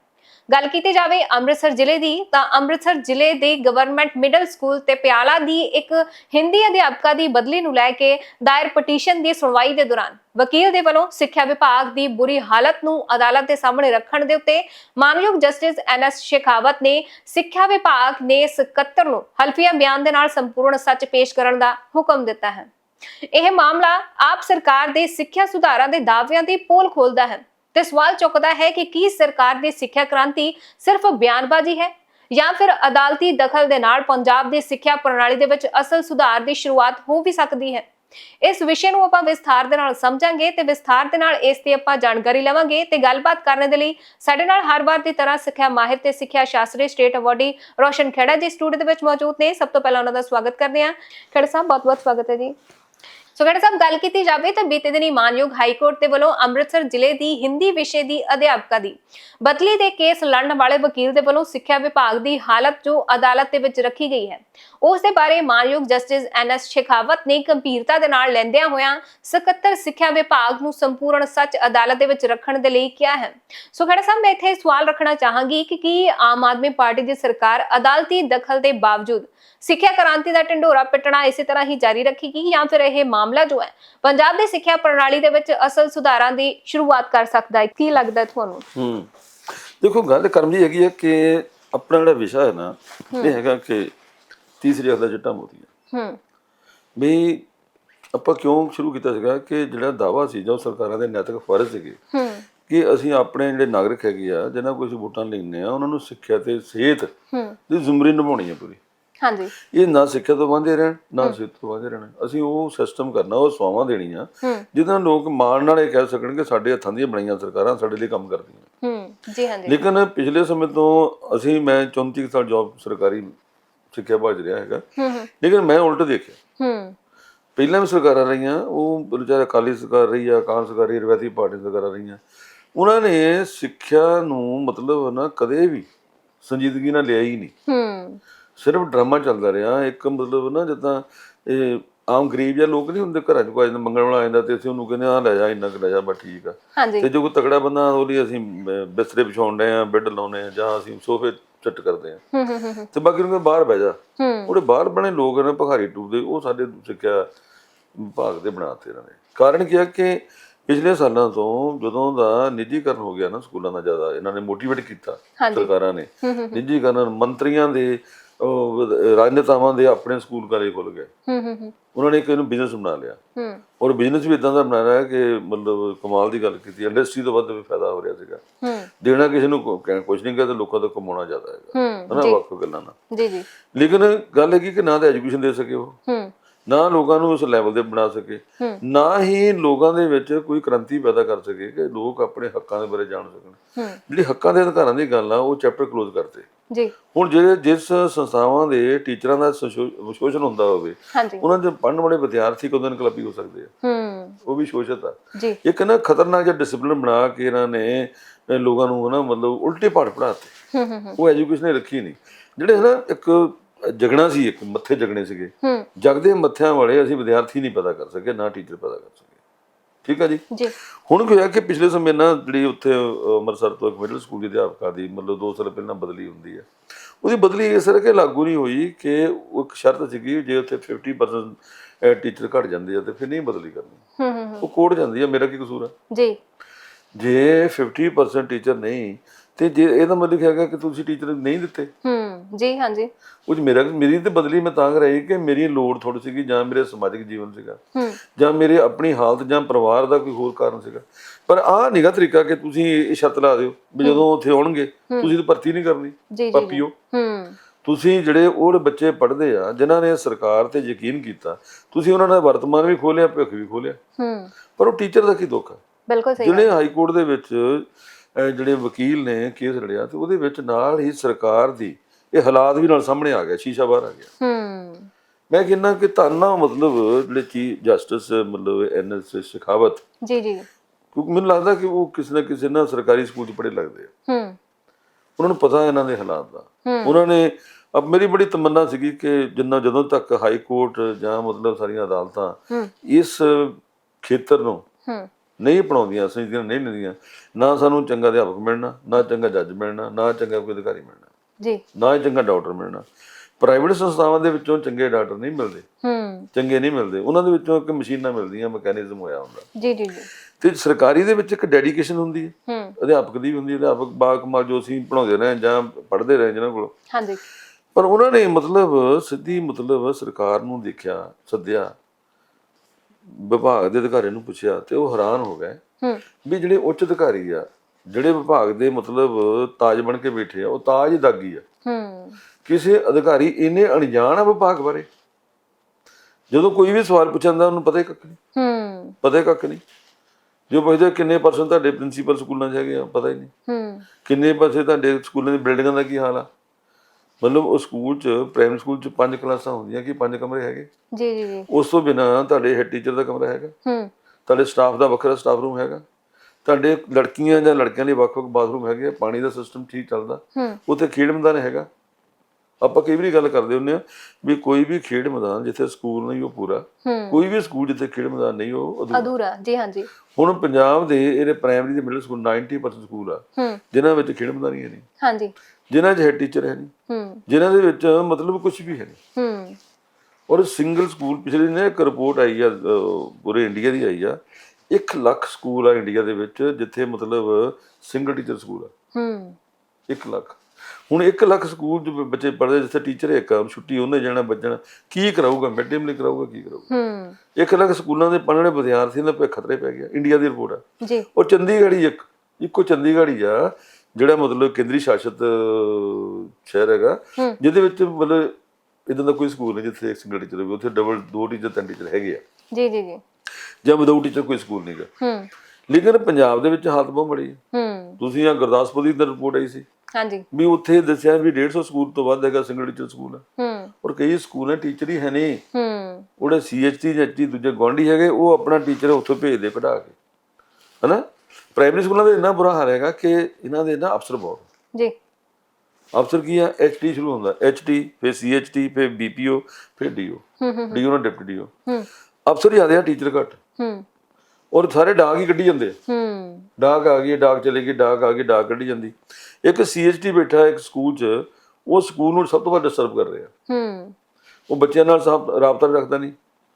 ਗੱਲ ਕੀਤੀ ਜਾਵੇ ਅੰਮ੍ਰਿਤਸਰ ਜ਼ਿਲ੍ਹੇ ਦੀ, ਤਾਂ ਅੰਮ੍ਰਿਤਸਰ ਜ਼ਿਲ੍ਹੇ ਦੇ ਗਵਰਨਮੈਂਟ ਮਿਡਲ ਸਕੂਲ ਤੇ ਪਿਆਲਾ ਦੀ ਇੱਕ ਹਿੰਦੀ ਅਧਿਆਪਕਾ ਦੀ ਬਦਲੀ ਨੂੰ ਲੈ ਕੇ ਦਾਇਰ ਪਟੀਸ਼ਨ ਦੀ ਸੁਣਵਾਈ ਦੇ ਦੌਰਾਨ ਵਕੀਲ ਦੇ ਵੱਲੋਂ ਸਿੱਖਿਆ ਵਿਭਾਗ ਦੀ ਬੁਰੀ ਹਾਲਤ ਨੂੰ ਅਦਾਲਤ ਦੇ ਸਾਹਮਣੇ ਰੱਖਣ ਦੇ ਉੱਤੇ ਮਾਨਯੋਗ ਜਸਟਿਸ ਐਨ ਐਸ ਸ਼ੇਖਾਵਤ ਨੇ ਸਿੱਖਿਆ ਵਿਭਾਗ ਨੇ ਸਕੱਤਰ ਨੂੰ ਹਲਫੀਆ ਬਿਆਨ ਦੇ ਨਾਲ ਸੰਪੂਰਨ ਸੱਚ ਪੇਸ਼ ਕਰਨ ਦਾ ਹੁਕਮ ਦਿੱਤਾ ਹੈ। ਇਹ ਮਾਮਲਾ ਆਪ ਸਰਕਾਰ ਦੇ ਸਿੱਖਿਆ ਸੁਧਾਰਾਂ ਦੇ ਦਾਅਵਿਆਂ ਦੀ ਪੋਲ ਖੋਲਦਾ ਹੈ। ਤੇ ਸਵਾਲ ਚੁੱਕਦਾ ਹੈ ਕਿ ਕੀ ਸਰਕਾਰ ਦੀ ਸਿੱਖਿਆ ਕ੍ਰਾਂਤੀ ਸਿਰਫ ਬਿਆਨਬਾਜ਼ੀ ਹੈ ਜਾਂ ਫਿਰ ਅਦਾਲਤੀ ਦਖਲ ਦੇ ਨਾਲ ਪੰਜਾਬ ਦੀ ਸਿੱਖਿਆ ਪ੍ਰਣਾਲੀ ਦੇ ਵਿੱਚ ਅਸਲ ਸੁਧਾਰ ਦੀ ਸ਼ੁਰੂਆਤ ਹੋ ਵੀ ਸਕਦੀ ਹੈ? ਇਸ ਵਿਸ਼ੇ ਨੂੰ ਆਪਾਂ ਵਿਸਥਾਰ ਦੇ ਨਾਲ ਸਮਝਾਂਗੇ ਤੇ ਵਿਸਥਾਰ ਦੇ ਨਾਲ ਇਸ ਦੀ ਆਪਾਂ ਜਾਣਕਾਰੀ ਲਵਾਂਗੇ ਤੇ ਗੱਲਬਾਤ ਕਰਨ ਦੇ ਲਈ ਸਾਡੇ ਨਾਲ ਹਰ ਵਾਰ ਦੀ ਤਰ੍ਹਾਂ ਸਿੱਖਿਆ ਮਾਹਿਰ ਤੇ ਸਿੱਖਿਆ ਸ਼ਾਸਤਰੀ ਸਟੇਟ ਅਵਾਰਡੀ ਰੋਸ਼ਨ ਖੇੜਾ ਜੀ ਸਟੂਡੀਓ ਦੇ ਵਿੱਚ ਮੌਜੂਦ ਨੇ। ਸਭ ਤੋਂ ਪਹਿਲਾਂ ਉਹਨਾਂ ਦਾ ਸਵਾਗਤ ਕਰਦੇ ਹਾਂ। ਖੇੜਾ ਸਾਹਿਬ ਬਹੁਤ ਬਹੁਤ ਸਵਾਗਤ ਹੈ ਜੀ। ਸੋ ਖੇੜਾ ਸਾਹਿਬ ਗੱਲ ਕੀਤੀ ਜਾਵੇ ਤਾਂ ਬੀਤੇ ਦਿਨੀ ਮਾਨਯੋਗ ਹਾਈ ਕੋਰਟ ਦੇ ਵੱਲੋਂ ਅੰਮ੍ਰਿਤਸਰ ਜ਼ਿਲ੍ਹੇ ਦੀ ਹਿੰਦੀ ਵਿਸ਼ੇ ਦੀ ਅਧਿਆਪਕਾ ਦੀ ਬਦਲੀ ਦੇ ਕੇਸ ਲੜਨ ਵਾਲੇ ਵਕੀਲ ਦੇ ਵੱਲੋਂ ਸਿੱਖਿਆ ਵਿਭਾਗ ਦੀ ਹਾਲਤ ਜੋ ਅਦਾਲਤ ਦੇ ਵਿੱਚ ਰੱਖੀ ਗਈ ਹੈ, ਉਸ ਦੇ ਬਾਰੇ ਮਾਨਯੋਗ ਜਸਟਿਸ ਐਨ ਐਸ ਸ਼ੇਖਾਵਤ ਨੇ ਗੰਭੀਰਤਾ ਦੇ ਨਾਲ ਲੈਂਦਿਆਂ ਹੋਇਆਂ ਸਕੱਤਰ ਸਿੱਖਿਆ ਵਿਭਾਗ ਨੂੰ ਸੰਪੂਰਨ ਸੱਚ ਅਦਾਲਤ ਦੇ ਵਿੱਚ ਰੱਖਣ ਦੇ ਲਈ ਕਿਹਾ ਹੈ। ਸੋ ਖੜਾ ਸਾਹਿਬ, ਮੈਂ ਇੱਥੇ ਸਵਾਲ ਰੱਖਣਾ ਚਾਹਾਂਗੀ ਕਿ ਕੀ ਆਮ ਆਦਮੀ ਪਾਰਟੀ ਦੀ ਸਰਕਾਰ ਅਦਾਲਤੀ ਦਖਲ ਦੇ ਬਾਵਜੂਦ ਸਿੱਖਿਆ ਕ੍ਰਾਂਤੀ ਦਾ ਢਿੰਡੋਰਾ ਪਿੱਟਣਾ ਇਸੇ ਤਰ੍ਹਾਂ ਹੀ ਜਾਰੀ ਰੱਖੇਗੀ ਜਾਂ ਫਿਰ ਇਹ ਮਾਮਲਾ ਜੋ ਹੈ ਪੰਜਾਬ ਦੀ ਸਿੱਖਿਆ ਪ੍ਰਣਾਲੀ ਦੇ ਵਿੱਚ ਅਸਲ ਸੁਧਾਰਾਂ ਦੀ ਸ਼ੁਰੂਆਤ ਕਰ ਸਕਦਾ ਹੈ। ਕੀ ਲੱਗਦਾ ਤੁਹਾਨੂੰ? ਹੂੰ। ਦੇਖੋ ਗੱਲ ਕਰਮ ਜੀ ਹੈਗੀ ਹੈ ਕਿ ਆਪਣਾ ਜਿਹੜਾ ਵਿਸ਼ਾ ਹੈ ਨਾ ਇਹ ਹੈਗਾ ਕਿ ਤੀਸਰੀ ਅੱਖ ਦਾ ਚਿੱਟਾ ਮੋਤੀ ਹੈ। ਹੂੰ। ਵੀ ਆਪਾਂ ਕਿਉਂ ਸ਼ੁਰੂ ਕੀਤਾ ਸੀਗਾ ਕਿ ਜਿਹੜਾ ਦਾਵਾ ਸੀ ਜੋ ਸਰਕਾਰਾਂ ਦੇ ਨੈਤਿਕ ਫਰਜ਼ ਸੀਗੇ ਹੂੰ। ਕਿ ਅਸੀਂ ਆਪਣੇ ਜਿਹੜੇ ਨਾਗਰਿਕ ਹੈਗੇ ਆ ਜਿਨ੍ਹਾਂ ਕੋਲ ਅਸੀਂ ਵੋਟਾਂ ਲੈਂਦੇ ਆ ਉਹਨਾਂ ਨੂੰ ਸਿੱਖਿਆ ਤੇ ਸਿਹਤ ਦੀ ਜ਼ਿੰਮੇਵਾਰੀ ਨਿਭਾਉਣੀ ਹੈ ਪੂਰੀ। ਹਾਂਜੀ। ਇਹ ਨਾ ਸਿੱਖਿਆ ਤੋਂ ਵਾਂਝੇ ਰਹਿਣ ਨਾ ਸਿਹਤ ਤੋਂ ਵਾਂਝੇ ਰਹਿਣ। ਅਸੀਂ ਉਹ ਸਿਸਟਮ ਕਰਨਾ ਉਹ ਸਵਾਵਾਂ ਦੇਣੀਆਂ ਨਾਲ ਲੋਕ ਮਾਣ ਨਾਲ ਇਹ ਕਹਿ ਸਕਣ ਕਿ ਸਾਡੇ ਹੱਥਾਂ ਦੀਆਂ ਬਣਾਈਆਂ ਸਰਕਾਰਾਂ ਸਾਡੇ ਲਈ ਕੰਮ ਕਰਦੀਆਂ। ਹੂੰ ਜੀ ਹਾਂਜੀ। ਲੇਕਿਨ ਪਿਛਲੇ ਸਮੇਂ ਤੋਂ ਅਸੀਂ ਮੈਂ 34 ਕੁ ਸਾਲ ਜੌਬ ਸਰਕਾਰੀ ਸਿੱਖਿਆ ਭਾਜ ਰਿਹਾ ਹੈਗਾ। ਲੇਕਿਨ ਮੈਂ ਉਲਟ ਦੇਖਿਆ। ਹੂੰ। ਪਹਿਲਾਂ ਵੀ ਸਰਕਾਰਾਂ ਰਹੀਆਂ ਉਹ ਵਿਚਾਰਾ ਅਕਾਲੀ ਸਰਕਾਰ ਰਹੀ ਆ ਕਾਂ ਸਰਕਾਰੀ ਰਵਾਇਤੀ ਪਾਰਟੀ ਸਰਕਾਰਾਂ ਰਹੀਆਂ। ਉਹਨਾਂ ਨੇ ਸਿੱਖਿਆ ਨੂੰ ਮਤਲਬ ਨਾ ਕਦੇ ਵੀ ਸੰਜੀਦਗੀ ਨਾਲ ਲਿਆ ਹੀ ਨਹੀਂ। ਹੂੰ। ਸਿਰਫ ਡਰਾਮਾ ਚੱਲਦਾ ਰਿਹਾ। ਇੱਕ ਮਤਲਬ ਨਾ ਜਿੱਦਾਂ ਇਹ ਆਮ ਗਰੀਬ ਜਿਹਾ ਲੋਕ ਨਹੀਂ ਹੁੰਦੇ ਘਰਾਂ 'ਚ ਕੋਈ ਮੰਗਣ ਵਾਲਾ ਆ ਜਾਂਦਾ ਤੇ ਅਸੀਂ ਉਹਨੂੰ ਕਹਿੰਦੇ ਆ ਲੈ ਜਾ ਇੰਨਾ ਕੁ ਲੈ ਜਾ ਬਸ ਠੀਕ ਆ। ਤੇ ਜੋ ਕੋਈ ਤਕੜਾ ਬੰਦਾ ਉਹਦੀ ਅਸੀਂ ਬਿਸਤਰੇ ਵਿਛਾਉਂਦੇ ਆ ਬੈੱਡ ਲਾਉਂਦੇ ਆ ਜਾਂ ਅਸੀਂ ਸੋਫੇ ਚੱਟ ਕਰਦੇ ਆ ਤੇ ਬਾਕੀ ਨੂੰ ਬਾਹਰ ਬਹਿ ਜਾ। ਉਹਦੇ ਬਾਹਰ ਬਣੇ ਲੋਕ ਨੇ ਭਖਾਰੀ ਟੂਬ ਦੇ ਉਹ ਸਾਡੇ ਸਿੱਖਿਆ ਵਿਭਾਗ ਦੇ ਬਣਾਤੇ ਇਹਨਾਂ ਨੇ। ਕਾਰਨ ਕੀ ਹੈ ਕਿ ਪਿਛਲੇ ਸਾਲਾਂ ਤੋਂ ਜਦੋਂ ਦਾ ਨਿੱਜੀਕਰਨ ਹੋ ਗਿਆ ਨਾ ਸਕੂਲਾਂ ਦਾ ਜ਼ਿਆਦਾ ਇਹਨਾਂ ਨੇ ਮੋਟੀਵੇਟ ਕੀਤਾ ਸਰਕਾਰਾਂ ਨੇ। ਨਿੱਜੀਕਰਨ ਮੰਤਰੀਆਂ ਦੇ ਉਹ ਰਾਜਨੇਤਾਵਾਂ ਦੇ ਆਪਣੇ ਸਕੂਲ ਕਾਲੇ ਖੁੱਲ ਗਏ। ਹੂੰ ਹੂੰ ਹੂੰ। ਉਹਨਾਂ ਨੇ ਇੱਕ ਇਹਨੂੰ ਬਿਜ਼ਨਸ ਬਣਾ ਲਿਆ। ਹੂੰ। ਔਰ ਬਿਜ਼ਨਸ ਵੀ ਇਦਾਂ ਦਾ ਬਣਾ ਰਿਹਾ ਕਿ ਮਤਲਬ ਕਮਾਲ ਦੀ ਗੱਲ ਕੀਤੀ ਇੰਡਸਟਰੀ ਤੋਂ ਵੱਧ ਵੀ ਫਾਇਦਾ ਹੋ ਰਿਹਾ ਸੀਗਾ। ਹੂੰ। ਦੇਣਾ ਕਿਸੇ ਨੂੰ ਕੁਝ ਨਹੀਂ ਕਹਿੰਦੇ ਲੋਕਾਂ ਤੋਂ ਕਮਾਉਣਾ ਜ਼ਿਆਦਾ ਹੈਗਾ। ਹੂੰ ਹਨਾ ਵੱਖ ਗੱਲਾਂ ਨਾਲ। ਜੀ ਜੀ। ਲੇਕਿਨ ਗੱਲ ਇਹ ਕਿ ਨਾ ਤਾਂ ਐਜੂਕੇਸ਼ਨ ਦੇ ਸਕੇ ਉਹ। ਹੂੰ। ਨਾ ਲੋਕਾਂ ਨੂੰ ਉਸ ਲੈਵਲ ਤੇ ਬਣਾ ਸਕੇ। ਨਾ ਹੀ ਲੋਕਾਂ ਦੇ ਵਿੱਚ ਕੋਈ ਕ੍ਰਾਂਤੀ ਪੈਦਾ ਕਰ ਸਕੇ ਕਿ ਲੋਕ ਆਪਣੇ ਹੱਕਾਂ ਦੇ ਬਾਰੇ ਜਾਣ ਸਕਣ। ਜਿਹੜੀ ਹੱਕਾਂ ਦੇ ਅਧਿਕਾਰਾਂ ਦੀ ਗੱਲ ਆ ਉਹ ਚੈਪਟਰ ਕਲੋਜ਼ ਕਰਤੇ। ਜੀ। ਹੁਣ ਜਿਹੜੇ ਜਿਸ ਸੰਸਥਾਵਾਂ ਦੇ ਟੀਚਰਾਂ ਦਾ ਸੰਸ਼ੋ- ਸ਼ੋਸ਼ਣ ਹੁੰਦਾ ਹੋਵੇ ਉਹਨਾਂ ਦੇ ਪੜ੍ਹਨ ਵਾਲੇ ਵਿਦਿਆਰਥੀ ਕਦੋਂ ਇਨਕਲਾਬੀ ਹੋ ਸਕਦੇ ਆ। ਹੂੰ। ਉਹ ਵੀ ਸ਼ੋਸ਼ਿਤ ਆ। ਜੀ। ਇੱਕ ਨਾ ਖਤਰਨਾਕ ਜਿਹਾ ਡਿਸਪਲਿਨ ਬਣਾ ਕੇ ਇਹਨਾਂ ਨੇ ਲੋਕਾਂ ਨੂੰ ਨਾ ਮਤਲਬ ਉਲਟੇ ਪਾੜ ਪੜਾਤੇ ਹੂੰ ਹੂੰ ਹੂੰ, ਉਹ ਐਜੂਕੇਸ਼ਨ ਰੱਖੀ ਨਹੀਂ। ਜਿਹੜੇ ਨਾ ਇੱਕ ਜਗਣਾ ਸੀ ਇੱਕ ਮੱਥੇ ਜਗਣੇ ਸੀਗੇ। ਹੂੰ। ਜਗਦੇ ਮੱਥਿਆਂ ਵਾਲੇ ਅਸੀਂ ਵਿਦਿਆਰਥੀ ਨਹੀਂ ਪੈਦਾ ਕਰ ਸਕੇ ਨਾ ਟੀਚਰ ਪੈਦਾ ਕਰ ਸਕੇ। ਠੀਕ ਆ ਜੀ? ਜੀ। ਹੁਣ ਕੀ ਹੋਇਆ ਕਿ ਪਿਛਲੇ ਸਮੇਂ ਨਾ ਜਿਹੜੀ ਉੱਥੇ ਅੰਮ੍ਰਿਤਸਰ ਤੋਂ ਇੱਕ ਮਿਡਲ ਸਕੂਲ ਦੀ ਅਧਿਆਪਕਾ ਦੀ ਮਤਲਬ 2 ਸਾਲ ਪਹਿਲਾਂ ਬਦਲੀ ਹੁੰਦੀ ਹੈ ਉਹਦੀ ਬਦਲੀ ਇਸ ਕਰਕੇ ਲਾਗੂ ਨਹੀਂ ਹੋਈ ਕਿ ਉਹ ਇੱਕ ਸ਼ਰਤ ਸੀਗੀ ਜੇ ਉੱਥੇ 50% ਟੀਚਰ ਘਟ ਜਾਂਦੇ ਆ ਤੇ ਫਿਰ ਨਹੀਂ ਬਦਲੀ ਕਰਨੀ। ਹੂੰ ਹੂੰ ਹੂੰ, ਉਹ ਕੋਡ ਜਾਂਦੀ ਆ ਮੇਰਾ ਕੀ ਕਸੂਰ ਆ? ਜੀ। ਜੇ 50% ਟੀਚਰ ਨਹੀਂ ਤੇ ਜੇ ਇਹਦਾ ਮਤਲਬ ਹੈਗਾ ਕਿ ਤੁਸੀਂ ਟੀਚਰ ਨਹੀਂ ਦਿੱਤੇ? ਹੂੰ। ਜੀ ਹਾਂਜੀ। ਉਹ ਮੇਰਾ ਮੇਰੀ ਤੇ ਬਦਲੀ ਮੈਂ ਤਾਂ ਕਰਾਈ ਕਿ ਮੇਰੀ ਲੋੜ ਥੋੜੀ ਸੀਗੀ ਜਾਂ ਮੇਰੇ ਸਮਾਜਿਕ ਜੀਵਨ ਸੀਗਾ ਜਾਂ ਮੇਰੇ ਆਪਣੀ ਹਾਲਤ ਜਾਂ ਪਰਿਵਾਰ ਦਾ ਕੋਈ ਹੋਰ ਕਾਰਨ ਸੀਗਾ। ਪਰ ਆਹ ਨਿਗਾ ਤਰੀਕਾ ਕਿ ਤੁਸੀਂ ਇਹ ਸ਼ਰਤ ਲਾ ਦਿਓ ਵੀ ਜਦੋਂ ਉੱਥੇ ਆਉਣਗੇ ਤੁਸੀਂ ਤਾਂ ਭਰਤੀ ਨਹੀਂ ਕਰਨੀ ਪਾਪੀਓ ਤੁਸੀਂ ਜਿਹੜੇ ਉਹ ਬੱਚੇ ਪੜ੍ਹਦੇ ਆ ਜਿਨ੍ਹਾਂ ਨੇ ਸਰਕਾਰ ਤੇ ਯਕੀਨ ਕੀਤਾ ਤੁਸੀਂ ਉਹਨਾਂ ਦਾ ਵਰਤਮਾਨ ਵੀ ਖੋਲਿਆ ਭਵਿੱਖ ਵੀ ਖੋਲਿਆ ਪਰ ਉਹ ਟੀਚਰ ਦਾ ਕੀ ਦੁੱਖ ਹੈ ਬਿਲਕੁਲ ਸਹੀ ਜਿਹੜੇ ਹਾਈ ਕੋਰਟ ਦੇ ਵਿੱਚ ਜਿਹੜੇ ਵਕੀਲ ਨੇ ਕੇਸ ਲੜਿਆ ਤੇ ਉਹਦੇ ਵਿੱਚ ਨਾਲ ਹੀ ਸਰਕਾਰ ਦੀ ਇਹ ਹਾਲਾਤ ਵੀ ਨਾਲ ਸਾਹਮਣੇ ਆ ਗਿਆ ਸ਼ੀਸ਼ਾ ਬਾਹਰ ਆ ਗਿਆ। ਹੂੰ। ਮੈਂ ਕਹਿੰਦਾ ਕਿ ਧੰਨਾ ਮਤਲਬ ਜਿਹੜੇ ਚੀਫ ਜਸਟਿਸ ਮਤਲਬ ਐਨਐਸ ਸ਼ਿਖਾਵਤ ਜੀ ਜੀ। ਕਿਉਂਕਿ ਮੈਨੂੰ ਲੱਗਦਾ ਕਿ ਉਹ ਕਿਸੇ ਨਾ ਕਿਸੇ ਨਾ ਸਰਕਾਰੀ ਸਕੂਲ 'ਚ ਪੜ੍ਹੇ ਲੱਗਦੇ ਆ। ਹੂੰ। ਉਹਨਾਂ ਨੂੰ ਪਤਾ ਇਹਨਾਂ ਦੇ ਹਾਲਾਤ ਦਾ। ਉਹਨਾਂ ਨੇ ਅਬ ਮੇਰੀ ਬੜੀ ਤਮੰਨਾ ਸੀਗੀ ਕਿ ਜਿੰਨਾ ਜਦੋਂ ਤੱਕ ਹਾਈ ਕੋਰਟ ਜਾਂ ਮਤਲਬ ਸਾਰੀਆਂ ਅਦਾਲਤਾਂ ਇਸ ਖੇਤਰ ਨੂੰ ਨਹੀਂ ਪੜਾਉਂਦੀਆਂ ਸੰਜੀਆਂ ਨਹੀਂ ਲੈਂਦੀਆਂ ਨਾ ਸਾਨੂੰ ਚੰਗਾ ਅਧਿਆਪਕ ਮਿਲਣਾ ਨਾ ਚੰਗਾ ਜੱਜ ਮਿਲਣਾ ਨਾ ਚੰਗਾ ਕੋਈ ਅਧਿਕਾਰੀ ਮਿਲਣਾ। ਜੀ। ਨਾ ਹੀ ਚੰਗਾ ਡਾਕਟਰ ਮਿਲਣਾ। ਪ੍ਰਾਈਵੇਟ ਸੰਸਥਾਵਾਂ ਦੇ ਵਿੱਚੋਂ ਚੰਗੇ ਡਾਕਟਰ ਨਹੀਂ ਮਿਲਦੇ। ਹੂੰ। ਚੰਗੇ ਨਹੀਂ ਮਿਲਦੇ। ਉਹਨਾਂ ਦੇ ਵਿੱਚੋਂ ਇੱਕ ਮਸ਼ੀਨਾਂ ਮਿਲਦੀਆਂ ਮੈਕੈਨਿਜ਼ਮ ਹੋਇਆ ਹੁੰਦਾ। ਜੀ ਜੀ ਜੀ। ਤੇ ਸਰਕਾਰੀ ਦੇ ਵਿੱਚ ਇੱਕ ਡੈਡੀਕੇਸ਼ਨ ਹੁੰਦੀ ਹੈ। ਹੂੰ। ਅਧਿਆਪਕ ਦੀ ਵੀ ਹੁੰਦੀ ਹੈ। ਅਧਿਆਪਕ ਬਾਕਮਾਲ ਜੋ ਅਸੀਂ ਪੜਾਉਂਦੇ ਰਹੇ ਜਾਂ ਪੜ੍ਹਦੇ ਰਹੇ ਜਿਹਨਾਂ ਕੋਲ। ਹਾਂਜੀ। ਪਰ ਉਹਨਾਂ ਨੇ ਮਤਲਬ ਸਿੱਧੀ ਮਤਲਬ ਸਰਕਾਰ ਨੂੰ ਦੇਖਿਆ ਸੱਦਿਆ ਵਿਭਾਗ ਦੇ ਅਧਿਕਾਰੀ ਨੂੰ ਪੁੱਛਿਆ ਤੇ ਉਹ ਹੈਰਾਨ ਹੋ ਗਏ ਹੂੰ। ਵੀ ਜਿਹੜੇ ਉੱਚ ਅਧਿਕਾਰੀ ਆ ਜਿਹੜੇ ਵਿਭਾਗ ਦੇ ਮਤਲਬ ਤਾਜ ਬਣ ਕੇ ਬੈਠੇ ਆ ਉਹ ਤਾਜ ਦਾਗੀ ਆ। ਹੂੰ। ਕਿਸੇ ਅਧਿਕਾਰੀ ਇੰਨੇ ਅਣਜਾਣ ਆ ਵਿਭਾਗ ਬਾਰੇ? ਜਦੋਂ ਕੋਈ ਵੀ ਸਵਾਲ ਪੁੱਛਦਾ ਉਹਨੂੰ ਪਤਾ ਹੀ ਕੱਖ ਨਹੀਂ। ਹੂੰ। ਪਤਾ ਹੀ ਕੱਖ ਨਹੀਂ। ਜੋ ਪੁੱਛਦੇ ਕਿੰਨੇ ਪਰਸੈਂਟ ਤੁਹਾਡੇ ਪ੍ਰਿੰਸੀਪਲ ਸਕੂਲਾਂ 'ਚ ਹੈਗੇ ਆ ਪਤਾ ਹੀ ਨਹੀਂ। ਹੂੰ। ਕਿੰਨੇ ਪਾਸੇ ਤੁਹਾਡੇ ਸਕੂਲਾਂ ਦੀ ਬਿਲਡਿੰਗਾਂ ਦਾ ਕੀ ਹਾਲ ਆ? ਮਤਲਬ ਉਹ ਸਕੂਲ 'ਚ ਪ੍ਰਾਇਮਰੀ ਸਕੂਲ 'ਚ ਪੰਜ ਕਲਾਸਾਂ ਹੁੰਦੀਆਂ ਕਿ ਪੰਜ ਕਮਰੇ ਹੈਗੇ? ਜੀ ਜੀ ਜੀ। ਉਸ ਤੋਂ ਬਿਨਾ ਤੁਹਾਡੇ ਹੈਡ ਟੀਚਰ ਦਾ ਕਮਰਾ ਹੈਗਾ? ਹੂੰ। ਤੁਹਾਡੇ ਸਟਾਫ ਦਾ ਵੱਖਰਾ ਸਟਾਫ ਰੂਮ ਹੈਗਾ? ਤੁਹਾਡੇ ਲੜਕੀਆਂ ਜਾਂ ਲੜਕਿਆਂ ਲਈ ਵੱਖ-ਵੱਖ ਬਾਥਰੂਮ ਹੈਗੇ ਪਾਣੀ ਦਾ ਸਿਸਟਮ ਠੀਕ ਚੱਲਦਾ। ਹੂੰ। ਉੱਥੇ ਖੇਡ ਮੈਦਾਨ ਹੈਗਾ। ਆਪਾਂ ਕਈ ਵਾਰੀ ਗੱਲ ਕਰਦੇ ਹੁੰਦੇ ਆ ਵੀ ਕੋਈ ਵੀ ਖੇਡ ਮੈਦਾਨ ਜਿੱਥੇ ਸਕੂਲ ਨਹੀਂ ਉਹ ਪੂਰਾ। ਹੂੰ। ਕੋਈ ਵੀ ਸਕੂਲ ਜਿੱਥੇ ਖੇਡ ਮੈਦਾਨ ਨਹੀਂ ਉਹ ਅਧੂਰਾ। ਅਧੂਰਾ ਜੀ ਹਾਂਜੀ ਹੁਣ ਪੰਜਾਬ ਦੇ ਇਹਦੇ ਪ੍ਰਾਇਮਰੀ ਤੇ ਮਿਡਲ ਸਕੂਲ 90% ਸਕੂਲ ਆ। ਹੂੰ। ਜਿਨ੍ਹਾਂ ਵਿੱਚ ਖੇਡ ਮੈਦਾਨ ਹੀ ਹੈ ਨਹੀਂ ਹਾਂਜੀ ਜਿਨ੍ਹਾਂ 'ਚ ਹੈਡ ਟੀਚਰ ਹੈ ਨਹੀਂ। ਹੂੰ। ਜਿਨ੍ਹਾਂ ਦੇ ਵਿੱਚ ਮਤਲਬ ਕੁਝ ਵੀ ਹੈ ਨਹੀਂ। ਹੂੰ। ਔਰ ਸਿੰਗਲ ਸਕੂਲ ਪਿਛਲੇ ਦਿਨ ਇੱਕ ਰਿਪੋਰਟ ਆਈ ਆ ਪੂਰੇ ਇੰਡੀਆ ਦੀ ਆਈ ਆ 1 ਲੱਖ ਸਕੂਲ ਆ ਇੰਡੀਆ ਦੇ ਵਿੱਚ ਜਿੱਥੇ ਮਤਲਬ ਸਿੰਗਲ ਟੀਚਰ ਸਕੂਲ ਆ। ਹੂੰ। 1 ਲੱਖ। ਹੁਣ 1 ਲੱਖ ਸਕੂਲ ਚ ਬੱਚੇ ਪੜ੍ਹਦੇ ਜਿੱਥੇ ਟੀਚਰ ਇੱਕ ਆ ਛੁੱਟੀ ਉਹਨੇ ਜਾਣਾ ਬੱਜਣਾ ਕੀ ਕਰਾਊਗਾ ਮਿਡ ਡੇ ਮੀਲ ਕਰਾਊਗਾ ਕੀ ਕਰਾਊਗਾ? ਹੂੰ। 1 ਲੱਖ ਸਕੂਲਾਂ ਦੇ ਪੜ੍ਹਨ ਵਾਲੇ ਵਿਦਿਆਰਥੀਆਂ ਦਾ ਭਵਿੱਖ ਖਤਰੇ ਪੈ ਗਿਆ ਇੰਡੀਆ ਦੀ ਰਿਪੋਰਟ ਆ। ਜੀ। ਔਰ ਚੰਡੀਗੜ੍ਹ ਹੀ ਇੱਕ ਇੱਕੋ ਚੰਡੀਗੜ੍ਹ ਹੀ ਆ ਜਿਹੜਾ ਮਤਲਬ ਕੇਂਦਰੀ ਸ਼ਾਸਿਤ ਸ਼ਹਿਰ ਹੈਗਾ। ਜਿਹਦੇ ਵਿੱਚ ਮਤਲਬ ਇਦਾਂ ਦਾ ਕੋਈ ਸਕੂਲ ਨਹੀਂ ਜਿੱਥੇ ਇੱਕ ਸਿੰਗਲ ਟੀਚਰ ਹੋਵੇ ਉੱਥੇ ਡਬਲ ਦੋ ਟੀਚਰ ਤਿੰਨ ਟੀਚਰ ਹੈਗੇ ਆ। ਜੀ ਜੀ ਜੀ। ਜਾਂ ਵਿਦਆਊਟ ਟੀਚਰ ਕੋਈ ਸਕੂਲ ਨਹੀਂਗਾ ਹੂੰ। ਲੇਕਿਨ ਪੰਜਾਬ ਦੇ ਵਿੱਚ ਹਾਲਤ ਬਹੁਤ ਬੜੀ ਹੈ। ਹੂੰ। ਤੁਸੀਂ ਆ ਗੁਰਦਾਸਪੁਰ ਦੀ ਰਿਪੋਰਟ ਆਈ ਸੀ। ਹਾਂਜੀ। ਵੀ ਉੱਥੇ ਦੱਸਿਆ ਵੀ 150 ਸਕੂਲ ਤੋਂ ਵੱਧ ਹੈਗਾ ਸਿੰਗਲ ਟੀਚਰ ਸਕੂਲ। ਹੈ। ਹੂੰ ਔਰ ਕਈ ਸਕੂਲ ਹੈ ਟੀਚਰ ਹੀ ਹੈ ਨਹੀਂ ਹੂੰ। ਉਹਦੇ ਸੀਐਚਟੀ ਜਾਂ ਐਚਟੀ ਦੂਜੇ ਗੁਆਂਢੀ ਹੈਗੇ ਉਹ ਆਪਣਾ ਟੀਚਰ ਉੱਥੋਂ ਭੇਜਦੇ ਕਢਾ ਕੇ। ਹਨਾ? ਪ੍ਰਾਇਮਰੀ ਸਕੂਲਾਂ ਦਾ ਇੰਨਾ ਬੁਰਾ ਹਾਲ ਹੈਗਾ ਕਿ ਇਹਨਾਂ ਦੇ ਨਾ ਅਫਸਰ ਬਹੁਤ ਜੀ। ਅਫਸਰ ਕੀ ਆ? ਐਚਟੀ ਸ਼ੁਰੂ ਹੁੰਦਾ। ਐਚਟੀ ਫਿਰ ਸੀਐਚਟੀ ਫਿਰ ਬੀਪੀਓ ਫਿਰ ਡੀਓ ਹੂੰ ਹੂੰ ਡੀਓ ਨਾਲ ਡਿਪਟੀ ਡੀਓ ਹੂੰ ਅਫਸਰ ਜ਼ਿਆਦਾ ਆ ਟੀਚਰ ਘੱਟ। ਹੂੰ। ਔਰ ਸਾਰੇ ਡਾਕ ਹੀ ਕੱਢੀ ਜਾਂਦੇ ਆ। ਹੂੰ। ਡਾਕ ਆ ਗਈ ਡਾਕ ਚਲੇ ਗਈ ਡਾਕ ਆ ਗਈ ਡਾਕ ਕੱਢੀ ਜਾਂਦੀ। ਇੱਕ ਸੀਐਚਟੀ ਬੈਠਾ ਇੱਕ ਸਕੂਲ 'ਚ ਉਹ ਸਕੂਲ ਨੂੰ ਸਭ ਤੋਂ ਵੱਧ ਡਿਸਟਰਬ ਕਰ ਰਿਹਾ। ਹੂੰ। ਉਹ ਬੱਚਿਆਂ ਨਾਲ ਸਾਫ਼ ਰਾਬਤਾ ਰੱਖਦਾ ਨਹੀਂ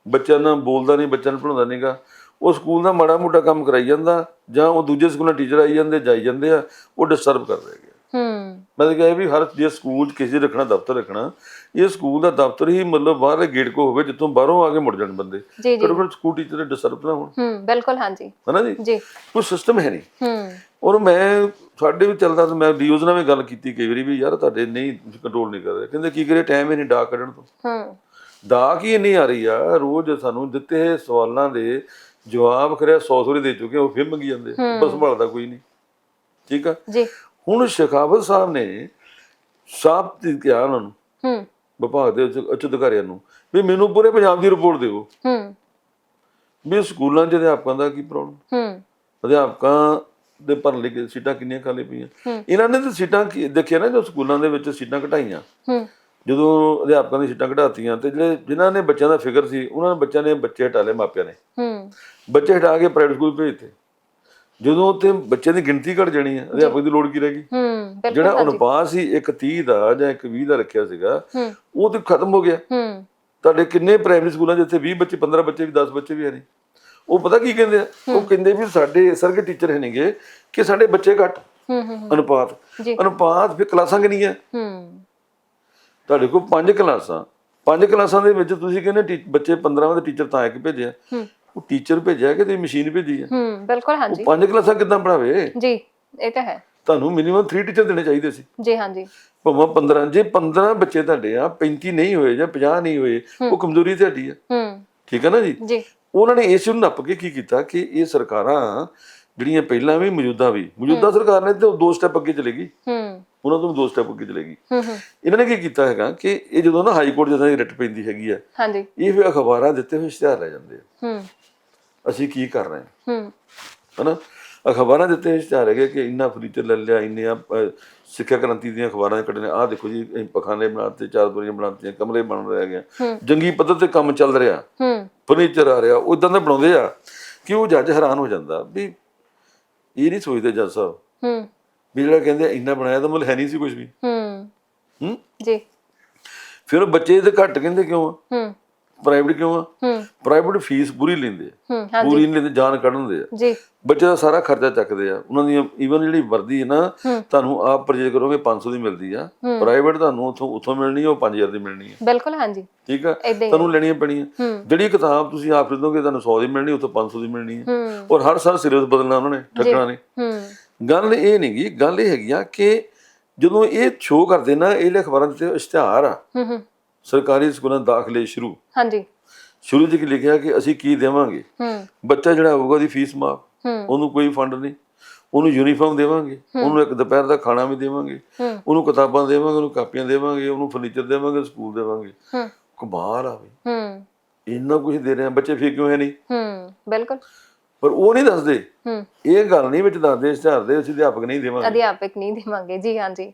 ਬੱਚਿਆਂ ਨਾਲ ਬੋਲਦਾ ਨਹੀਂ ਬੱਚਿਆਂ ਨੂੰ ਪੜਾਉਂਦਾ ਨਹੀਂਗਾ ਉਹ ਸਕੂਲ ਦਾ ਮਾੜਾ ਮੋਟਾ ਕੰਮ ਕਰਾਈ ਜਾਂਦਾ ਜਾਂ ਉਹ ਦੂਜੇ ਸਕੂਲਾਂ ਟੀਚਰ ਆਈ ਜਾਂਦੇ ਜਾਈ ਜਾਂਦੇ ਆ ਉਹ ਡਿਸਟਰਬ ਕਰ ਰਹੇ ਹੂੰ। ਮੈਂ ਤਾਂ ਕਿਹਾ ਵੀ ਹਰ ਜੇ ਸਕੂਲ ਕਿਸੇ ਰੱਖਣਾ ਦਫ਼ਤਰ ਰੱਖਣਾ ਇਹ ਸਕੂਲ ਦਾ ਦਫ਼ਤਰ ਹੀ ਮਤਲਬ ਬਾਹਰਲੇ ਗੇਟ ਕੋ ਹੋਵੇ ਜਿੱਥੋਂ ਬਾਹਰੋਂ ਆ ਕੇ ਮੁੜ ਜਾਣ ਬੰਦੇ। ਜੀ ਜੀ। ਸਕੂਲ ਟੀਚਰ ਦੇ ਡਿਸਟਰਬ ਨਾ ਹੋਣ। ਹੂੰ ਬਿਲਕੁਲ ਹਾਂਜੀ। ਹਨਾ ਜੀ? ਜੀ। ਕੋਈ ਸਿਸਟਮ ਹੈ ਨਹੀਂ। ਹੂੰ। ਔਰ ਮੈਂ ਸਾਡੇ ਵੀ ਚੱਲਦਾ ਤੇ ਮੈਂ ਡੀਓਜ਼ ਨਾਲ ਵੀ ਗੱਲ ਕੀਤੀ ਕਈ ਵਾਰੀ ਵੀ ਯਾਰ ਤੁਹਾਡੇ ਨਹੀਂ ਕੰਟਰੋਲ ਨਹੀਂ ਕਰ ਰਹੇ। ਕਹਿੰਦੇ ਕੀ ਕਰੇ ਟਾਈਮ ਹੀ ਨਹੀਂ ਡਾਕ ਕੱਢਣ ਤੋਂ। ਹੂੰ। ਡਾਕ ਹੀ ਨਹੀਂ ਆ ਰਹੀ ਆ ਰੋਜ਼ ਸਾਨੂੰ ਦਿੱਤੇ ਹੋਏ ਸਵਾਲਾਂ ਦੇ ਜਵਾਬ ਕਰਿਆ 100 ਸੌਰੀ ਦੇ ਚੁੱਕੇ ਉਹ ਫਿਰ ਮੰਗੀ ਜਾਂਦੇ। ਬਸ ਸੰਭਾਲਦਾ ਕੋਈ ਨਹੀਂ। ਠੀਕ ਆ? ਜੀ। ਹੁਣ ਸ਼ਿਖਾਵਤ ਸਾਹਿਬ ਨੇ ਸਾਫ਼ ਕਿਹਾ ਉਹਨਾਂ ਨੂੰ ਹੂੰ। ਵਿਭਾਗ ਦੇ ਉੱਚ ਅਧਿਕਾਰੀਆਂ ਨੂੰ ਵੀ ਮੈਨੂੰ ਪੂਰੇ ਪੰਜਾਬ ਦੀ ਰਿਪੋਰਟ ਦਿਓ। ਹੂੰ। ਵੀ ਸਕੂਲਾਂ 'ਚ ਅਧਿਆਪਕਾਂ ਦਾ ਕੀ ਪ੍ਰੋਬਲਮ ਹੂੰ। ਅਧਿਆਪਕਾਂ ਦੇ ਭਰਨ ਲਈ ਸੀਟਾਂ ਕਿੰਨੀਆਂ ਖਾਲੀ ਪਈਆਂ। ਇਹਨਾਂ ਨੇ ਤਾਂ ਸੀਟਾਂ ਕੀ ਦੇਖਿਆ ਨਾ ਜੋ ਸਕੂਲਾਂ ਦੇ ਵਿੱਚ ਸੀਟਾਂ ਘਟਾਈਆਂ। ਹੂੰ। ਜਦੋਂ ਅਧਿਆਪਕਾਂ ਦੀ ਸੀਟਾਂ ਘਟਾਤੀਆਂ ਤੇ ਜਿਹੜੇ ਜਿਨ੍ਹਾਂ ਨੇ ਬੱਚਿਆਂ ਦਾ ਫਿਕਰ ਸੀ ਉਹਨਾਂ ਨੇ ਬੱਚਿਆਂ ਨੇ ਬੱਚੇ ਹਟਾ ਲਏ ਮਾਪਿਆਂ ਨੇ। ਹੂੰ। ਬੱਚੇ ਹਟਾ ਕੇ ਪ੍ਰਾਈਵੇਟ ਸਕੂਲ ਭੇਜਤੇ। ਜਦੋਂ ਉੱਥੇ ਬੱਚਿਆਂ ਦੀ ਗਿਣਤੀ ਘਟ ਜਾਣੀ ਹੈ ਅਧਿਆਪਕ ਦੀ ਲੋੜ ਕੀ ਰਹੇਗੀ ਹੂੰ ਬਿਲਕੁਲ ਜਿਹੜਾ ਅਨੁਪਾਤ ਸੀ ਇੱਕ 30 ਦਾ ਜਾਂ ਇੱਕ 20 ਦਾ ਰੱਖਿਆ ਸੀਗਾ ਹੂੰ। ਉਹ ਤੇ ਖਤਮ ਹੋ ਗਿਆ। ਹੂੰ। ਤੁਹਾਡੇ ਕਿੰਨੇ ਪ੍ਰਾਇਮਰੀ ਸਕੂਲਾਂ ਇੱਥੇ 20 ਬੱਚੇ 15 ਬੱਚੇ ਵੀ 10 ਬੱਚੇ ਵੀ ਹੈ ਨਹੀਂ? ਉਹ ਪਤਾ ਕੀ ਕਹਿੰਦੇ ਆ? ਉਹ ਕਹਿੰਦੇ ਵੀ ਸਾਡੇ ਸਰਗੇ ਟੀਚਰ ਹੈ ਨਹੀਂਗੇ ਕਿ ਸਾਡੇ ਬੱਚੇ ਘੱਟ। ਹੂੰ ਹੂੰ ਅਨੁਪਾਤ। ਅਨੁਪਾਤ ਫਿਰ ਕਲਾਸਾਂ ਕਿੰਨੀਆਂ? ਹੂੰ। ਤੁਹਾਡੇ ਕੋਲ ਪੰਜ ਕਲਾਸਾਂ। ਪੰਜ ਕਲਾਸਾਂ ਦੇ ਵਿੱਚ ਤੁਸੀਂ ਕਹਿੰਦੇ ਬੱਚੇ 15 ਦੇ ਟੀਚਰ ਤਾਂ ਇੱਕ ਭੇਜਿਆ। ਹੂੰ। ਉਹ ਟੀਚਰ ਭੇਜਿਆ ਕਿ ਤੇ ਮਸ਼ੀਨ ਭੇਜੀ ਆ? ਹੂੰ ਬਿਲਕੁਲ ਹਾਂਜੀ। ਉਹ ਪੰਜ ਕਲਾਸਾਂ ਕਿੱਦਾਂ ਪੜਾਵੇ ਜੀ ਇਹ ਤਾਂ ਹੈ। ਤੁਹਾਨੂੰ ਮਿਨੀਮਮ 3 ਟੀਚਰ ਦੇਣੇ ਚਾਹੀਦੇ ਸੀ। ਜੀ ਹਾਂਜੀ। ਭਾਵੇਂ 15 ਜੇ 15 ਬੱਚੇ ਤੁਹਾਡੇ ਆ 35 ਨਹੀਂ ਹੋਏ ਜਾਂ 50 ਨਹੀਂ ਹੋਏ ਉਹ ਕਮਜ਼ੋਰੀ ਤੁਹਾਡੀ ਆ। ਹੂੰ। ਠੀਕ ਹੈ ਨਾ ਜੀ? ਜੀ। ਉਹਨਾਂ ਨੇ ਇਸ ਨੂੰ ਨੱਪ ਕੇ ਕੀ ਕੀਤਾ ਕਿ ਇਹ ਸਰਕਾਰਾਂ ਜਿਹੜੀਆਂ ਪਹਿਲਾਂ ਵੀ ਮੌਜੂਦਾ ਵੀ ਮੌਜੂਦਾ ਸਰਕਾਰ ਨੇ ਤੇ ਉਹ ਦੋ ਸਟੈਪ ਅੱਗੇ ਚਲੇਗੀ ਹੂੰ। ਉਹਨਾਂ ਤੋਂ ਦੋ ਸਟੈਪ ਅੱਗੇ ਚਲੇਗੀ ਹੂੰ ਹੂੰ। ਇਹਨਾਂ ਨੇ ਕੀ ਕੀਤਾ ਹੈਗਾ ਕਿ ਇਹ ਜਦੋਂ ਨਾ ਹਾਈ ਕੋਰਟ ਜਦੋਂ ਰਿਟ ਪੈਂਦੀ ਹੈਗੀ ਆ ਹਾਂਜੀ। ਇਹ ਵੀ ਅਖਬਾਰਾਂ ਦਿੱਤੇ ਹੋਏ ਇਸ਼ਤਿਹਾਰ ਲੈ ਜਾਂਦੇ ਆ। ਹੂੰ। ਅਸੀਂ ਕੀ ਕਰ ਰਹੇ ਹਾਂ? ਹੂੰ। ਹਨਾ? ਅਖਬਾਰਾਂ ਦਿੱਤੇ ਹੋਏ ਇਸ਼ਤਿਹਾਰ ਹੈਗੇ ਕਿ ਇੰਨਾ ਫਰਨੀਚਰ ਲੈ ਲਿਆ ਇੰਨੇ ਆ ਸਿੱਖਿਆ ਕ੍ਰਾਂਤੀ ਦੀਆਂ ਅਖਬਾਰਾਂ ਕੱਢਣੇ ਆਹ ਦੇਖੋ ਜੀ ਪਖਾਨੇ ਬਣਾਤੇ ਚਾਰ ਬੁਰੀਆਂ ਬਣਾਤੀਆਂ ਕਮਰੇ ਬਣ ਰਹੇ ਹੈਗੇ। ਜੰਗੀ ਪੱਧਰ ਤੇ ਕੰਮ ਚੱਲ ਰਿਹਾ। ਹੂੰ। ਫਰਨੀਚਰ ਆ ਰਿਹਾ। ਉਦਾਂ ਦਾ ਬਣਾਉਂਦੇ ਆ ਕਿ ਉਹ ਜੱਜ ਹੈਰਾਨ ਹੋ ਜਾਂਦਾ ਵੀ ਇਹ ਨਹੀਂ ਸੋਚਦੇ ਜੱਜ ਸਾਹਿਬ। ਹੂੰ। ਵੀ ਜਿਹੜਾ ਕਹਿੰਦੇ ਆ, ਇੰਨਾ ਬਣਾਇਆ ਤਾਂ ਮੁੱਲ ਹੈ ਨਹੀਂ ਸੀ ਕੁਝ ਵੀ। ਹੂੰ। ਹੂੰ? ਜੀ। ਫਿਰ ਉਹ ਬੱਚੇ ਤੇ ਘੱਟ ਕਹਿੰਦੇ ਕਿਉਂ ਆ? ਹੂੰ। ਪ੍ਰਾਈਵੇਟ ਕਿਉਂ ਆ? ਹੂੰ। ਪ੍ਰਾਈਵੇਟ ਫੀਸ ਪੂਰੀ ਲੈਂਦੇ ਆ। ਪੂਰੀ ਨਹੀਂ ਲੈਂਦੇ ਜਾਨ ਕੱਢਣ ਦੇ ਆ। ਜੀ। ਬੱਚੇ ਦਾ ਸਾਰਾ ਖਰਚਾ ਚੱਕਦੇ ਆ। ਉਹਨਾਂ ਦੀ ਈਵਨ ਜਿਹੜੀ ਵਰਦੀ ਹੈ ਨਾ। ਤੁਹਾਨੂੰ ਆਪ ਪਰਚੇਜ ਕਰੋਗੇ 500 ਦੀ ਮਿਲਦੀ ਆ। ਪ੍ਰਾਈਵੇਟ ਤੁਹਾਨੂੰ ਉਥੋਂ ਉਥੋਂ ਮਿਲਣੀ ਆ ਉਹ 5000 ਦੀ ਮਿਲਣੀ ਆ। ਬਿਲਕੁਲ ਹਾਂਜੀ। ਠੀਕ ਆ? ਤੁਹਾਨੂੰ ਲੈਣੀਆਂ ਪੈਣੀਆਂ। ਹੂੰ। ਜਿਹੜੀ ਕਿਤਾਬ ਤੁਸੀਂ ਆਪ ਖਰੀਦੋਗੇ ਤੁਹਾਨੂੰ 100 ਦੀ ਮਿਲਣੀ ਉਥੋਂ 500 ਦੀ ਮਿਲਣੀ ਆ। ਔਰ ਹਰ ਸਾਲ ਸਿਲੇਬਸ ਬਦਲਣਾ ਉਹਨਾਂ ਨੇ ਠੱਗਣਾ ਨੇ ਗੱਲ ਇਹ ਨਹੀਂਗੀ ਗੱਲ ਇਹ ਹੈਗੀ ਆ ਕਿ ਜਦੋਂ ਇਹ ਸ਼ੋਅ ਕਰਦੇ ਨਾ ਇਹ ਅਖਬਾਰਾਂ ਦੇ ਇਸ਼ਤਿਹਾਰ ਆ। ਹੂੰ ਹੂੰ। ਸਰਕਾਰੀ ਸਕੂਲਾਂ ਦਾਖਲੇ ਸ਼ੁਰੂ। ਹਾਂਜੀ। ਸ਼ੁਰੂ ਕੀ ਲਿਖਿਆ ਕਿ ਅਸੀਂ ਕੀ ਦੇਵਾਂਗੇ? ਹੂੰ। ਬੱਚਾ ਜਿਹੜਾ ਹੋਊਗਾ ਉਹਦੀ ਫੀਸ ਮਾਫ। ਉਹਨੂੰ ਕੋਈ ਫੰਡ ਨਹੀਂ। ਉਹਨੂੰ ਯੂਨੀਫਾਰਮ ਦੇਵਾਂਗੇ। ਉਹਨੂੰ ਇੱਕ ਦੁਪਹਿਰ ਦਾ ਖਾਣਾ ਵੀ ਦੇਵਾਂਗੇ। ਉਹਨੂੰ ਕਿਤਾਬਾਂ ਦੇਵਾਂਗੇ ਉਹਨੂੰ ਕਾਪੀਆਂ ਦੇਵਾਂਗੇ ਉਹਨੂੰ ਫਰਨੀਚਰ ਦੇਵਾਂਗੇ ਸਕੂਲ ਦੇਵਾਂਗੇ। ਹੂੰ। ਕਮਾਲ ਆ ਵੀ ਹੂੰ। ਇੰਨਾ ਕੁਝ ਦੇ ਰਹੇ ਆ। ਬੱਚੇ ਫੇਰ ਕਿਉਂ ਹੈ ਨਹੀਂ? ਹੂੰ ਬਿਲਕੁਲ। ਪਰ ਉਹ ਨਹੀਂ ਦੱਸਦੇ। ਹੂੰ। ਇਹ ਗੱਲ ਨਹੀਂ ਵਿੱਚ ਦੱਸਦੇ ਇਸ਼ਤਿਹਾਰ ਦੇ ਅਸੀਂ ਅਧਿਆਪਕ ਨਹੀਂ ਦੇਵਾਂਗੇ। ਅਧਿਆਪਕ ਨਹੀਂ ਦੇਵਾਂਗੇ। ਜੀ ਹਾਂਜੀ।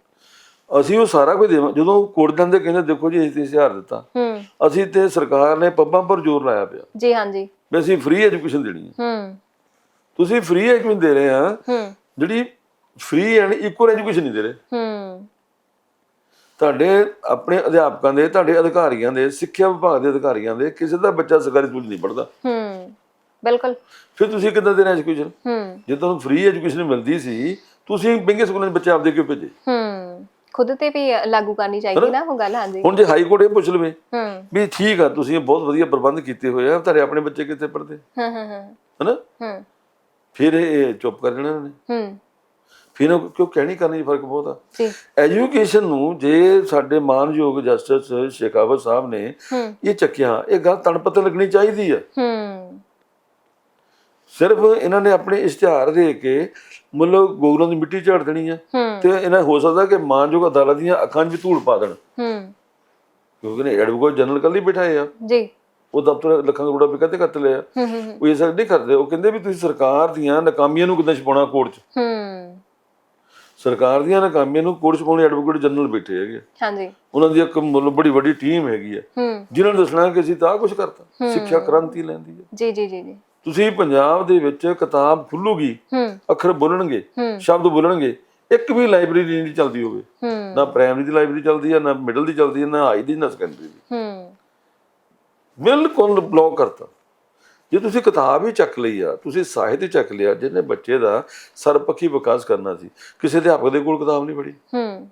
ਅਸੀਂ ਉਹ ਸਾਰਾ ਕੁਝ ਦੇਵਾਂ। ਜਦੋਂ ਕੋਰਟ ਜਾਂਦੇ ਕਹਿੰਦੇ ਦੇਖੋ ਜੀ ਅਸੀਂ ਇਸ਼ਤਿਹਾਰ ਦਿੱਤਾ। ਹੂੰ। ਅਸੀਂ ਤੇ ਸਰਕਾਰ ਨੇ ਪੱਬਾਂ ਪਰ ਜ਼ੋਰ ਲਾਇਆ ਪਿਆ। ਜੀ ਹਾਂਜੀ ਵੀ ਅਸੀਂ ਫ੍ਰੀ ਐਜੂਕੇਸ਼ਨ ਦੇਣੀ ਹੈ। ਹੂੰ। ਤੁਸੀਂ ਫ੍ਰੀ ਐਜੂਕੇਸ਼ਨ ਦੇ ਰਹੇ ਆ ਹੂੰ। ਜਿਹੜੀ ਫ੍ਰੀ ਐਂਡ ਇਕੁਅਲ ਐਜੂਕੇਸ਼ਨ ਨਹੀਂ ਦੇ ਰਹੇ। ਹੂੰ। ਤੁਹਾਡੇ ਆਪਣੇ ਅਧਿਆਪਕਾਂ ਦੇ ਤੁਹਾਡੇ ਅਧਿਕਾਰੀਆਂ ਦੇ ਸਿੱਖਿਆ ਵਿਭਾਗ ਦੇ ਅਧਿਕਾਰੀਆਂ ਦੇ ਕਿਸੇ ਦਾ ਬੱਚਾ ਸਰਕਾਰੀ ਸਕੂਲ ਨਹੀਂ ਪੜਦਾ ਹੂੰ। ਬਿਲਕੁਲ। ਫਿਰ ਤੁਸੀਂ ਕਿੱਦਾਂ ਦੇਣਾ ਐਜੂਕੇਸ਼ਨ ਹੂੰ। ਜੇ ਤੁਹਾਨੂੰ ਫ੍ਰੀ ਐਜੂਕੇਸ਼ਨ ਮਿਲਦੀ ਸੀ ਤੁਸੀਂ ਮਹਿੰਗੇ ਸਕੂਲਾਂ 'ਚ ਬੱਚੇ ਆਪਦੇ ਕਿਉਂ ਭੇਜੇ? ਹੂੰ। ਖੁਦ ਤੇ ਵੀ ਲਾਗੂ ਕਰਨੀ ਚਾਹੀਦੀ ਨਾ ਉਹ ਗੱਲ ਹਾਂਜੀ। ਹੁਣ ਜੇ ਹਾਈ ਕੋਰਟ ਇਹ ਪੁੱਛ ਲਵੇ ਹੂੰ। ਵੀ ਠੀਕ ਆ ਤੁਸੀਂ ਬਹੁਤ ਵਧੀਆ ਪ੍ਰਬੰਧ ਕੀਤੇ ਹੋਏ ਆ ਤੁਹਾਡੇ ਆਪਣੇ ਬੱਚੇ ਕਿੱਥੇ ਪੜਦੇ ਹੂੰ ਹੂੰ ਹੂੰ। ਹਨਾ? ਹੂੰ। ਫਿਰ ਇਹ ਚੁੱਪ ਕਰ ਜਾਣਾ ਨੇ। ਹੂੰ। ਫਿਰ ਉਹ ਕਿਉਂ ਕਹਿਣੀ ਕਰਨੀ ਫ਼ਰਕ ਬਹੁਤ ਆ? ਜੀ। ਐਜੂਕੇਸ਼ਨ ਨੂੰ ਜੇ ਸਾਡੇ ਮਾਨਯੋਗ ਜਸਟਿਸ ਸ਼ੇਖਾਵਤ ਸਾਹਿਬ ਨੇ ਇਹ ਚੱਕਿਆ ਇਹ ਗੱਲ ਤਣਪਤ ਲੱਗਣੀ ਚਾਹੀਦੀ ਆ। ਹੂੰ। ਸਿਰਫ ਇਹਨਾਂ ਨੇ ਆਪਣੇ ਇਸ਼ਤਿਹਾਰ ਦੇ ਕੇ ਮਤਲਬ ਗੋਗਲਾਂ ਦੀ ਮਿੱਟੀ ਝਾੜ ਦੇਣੀ ਹੂੰ। ਤੇ ਇਹਨਾਂ ਹੋ ਸਕਦਾ ਕਿ ਮਾਨਯੋਗ ਅਦਾਲਤ ਦੀਆਂ ਅੱਖਾਂ 'ਚ ਵੀ ਧੂੜ ਪਾ ਦੇਣ। ਹੂੰ। ਕਿਉਂਕਿ ਨੇ ਐਡਵੋਕੇਟ ਜਨਰਲ ਕੱਲ ਹੀ ਬਿਠਾਏ ਆ। ਜੀ। ਉਹ ਦਫ਼ਤਰ ਲੱਖਾਂ ਕਰੋੜਾ ਵੀ ਕਦੇ ਕੱਟ ਲਿਆ ਹੂੰ ਹੂੰ ਉਹ ਇਹ ਸਭ ਨਹੀਂ ਕਰਦੇ। ਉਹ ਕਹਿੰਦੇ ਵੀ ਤੁਸੀਂ ਸਰਕਾਰ ਦੀਆਂ ਨਾਕਾਮੀਆਂ ਨੂੰ ਕਿੱਦਾਂ ਛਪਾਉਣਾ ਕੋਰਟ 'ਚ? ਹੂੰ। ਸਰਕਾਰ ਦੀਆਂ ਨਾਕਾਮੀਆਂ ਨੂੰ ਕੋਰਟ 'ਚ ਪਾਉਣ ਲਈ ਐਡਵੋਕੇਟ ਜਨਰਲ ਬੈਠੇ ਹੈਗੇ ਹਾਂਜੀ। ਉਹਨਾਂ ਦੀ ਇੱਕ ਮਤਲਬ ਬੜੀ ਵੱਡੀ ਟੀਮ ਹੈਗੀ ਆ। ਹੂੰ। ਜਿਨ੍ਹਾਂ ਨੇ ਦੱਸਣਾ ਕਿ ਅਸੀਂ ਤਾਂ ਕੁਝ ਕਰਤਾ। ਸਿੱਖਿਆ ਕ੍ਰਾਂਤੀ ਲੈਂਦੀ ਹੈ ਜੀ ਜੀ ਜੀ ਜੀ। ਤੁਸੀਂ ਪੰਜਾਬ ਦੇ ਵਿੱਚ ਕਿਤਾਬ ਖੁੱਲੂਗੀ ਅੱਖਰ ਬੋਲਣਗੇ ਸ਼ਬਦ ਬੋਲਣਗੇ ਇੱਕ ਵੀ ਲਾਇਬ੍ਰੇਰੀ ਨਹੀਂ ਚੱਲਦੀ ਹੋਵੇ। ਨਾ ਪ੍ਰਾਇਮਰੀ ਦੀ ਲਾਇਬ੍ਰੇਰੀ ਚੱਲਦੀ ਹੈ ਨਾ ਮਿਡਲ ਦੀ ਚੱਲਦੀ ਹੈ ਨਾ ਹਾਈ ਦੀ ਨਾ ਸੈਕੰਡਰੀ ਦੀ। ਹੂੰ। ਬਿਲਕੁਲ ਬਲੌਕ ਕਰਤਾ। ਜੇ ਤੁਸੀਂ ਕਿਤਾਬ ਹੀ ਚੱਕ ਲਈ ਆ ਤੁਸੀਂ ਸਾਹਿਤ ਹੀ ਚੱਕ ਲਿਆ ਜਿਹਨੇ ਬੱਚੇ ਦਾ ਸਰਪੱਖੀ ਵਿਕਾਸ ਕਰਨਾ ਸੀ ਕਿਸੇ ਅਧਿਆਪਕ ਦੇ ਕੋਲ ਕਿਤਾਬ ਨਹੀਂ ਪੜ੍ਹੀ। ਹੂੰ।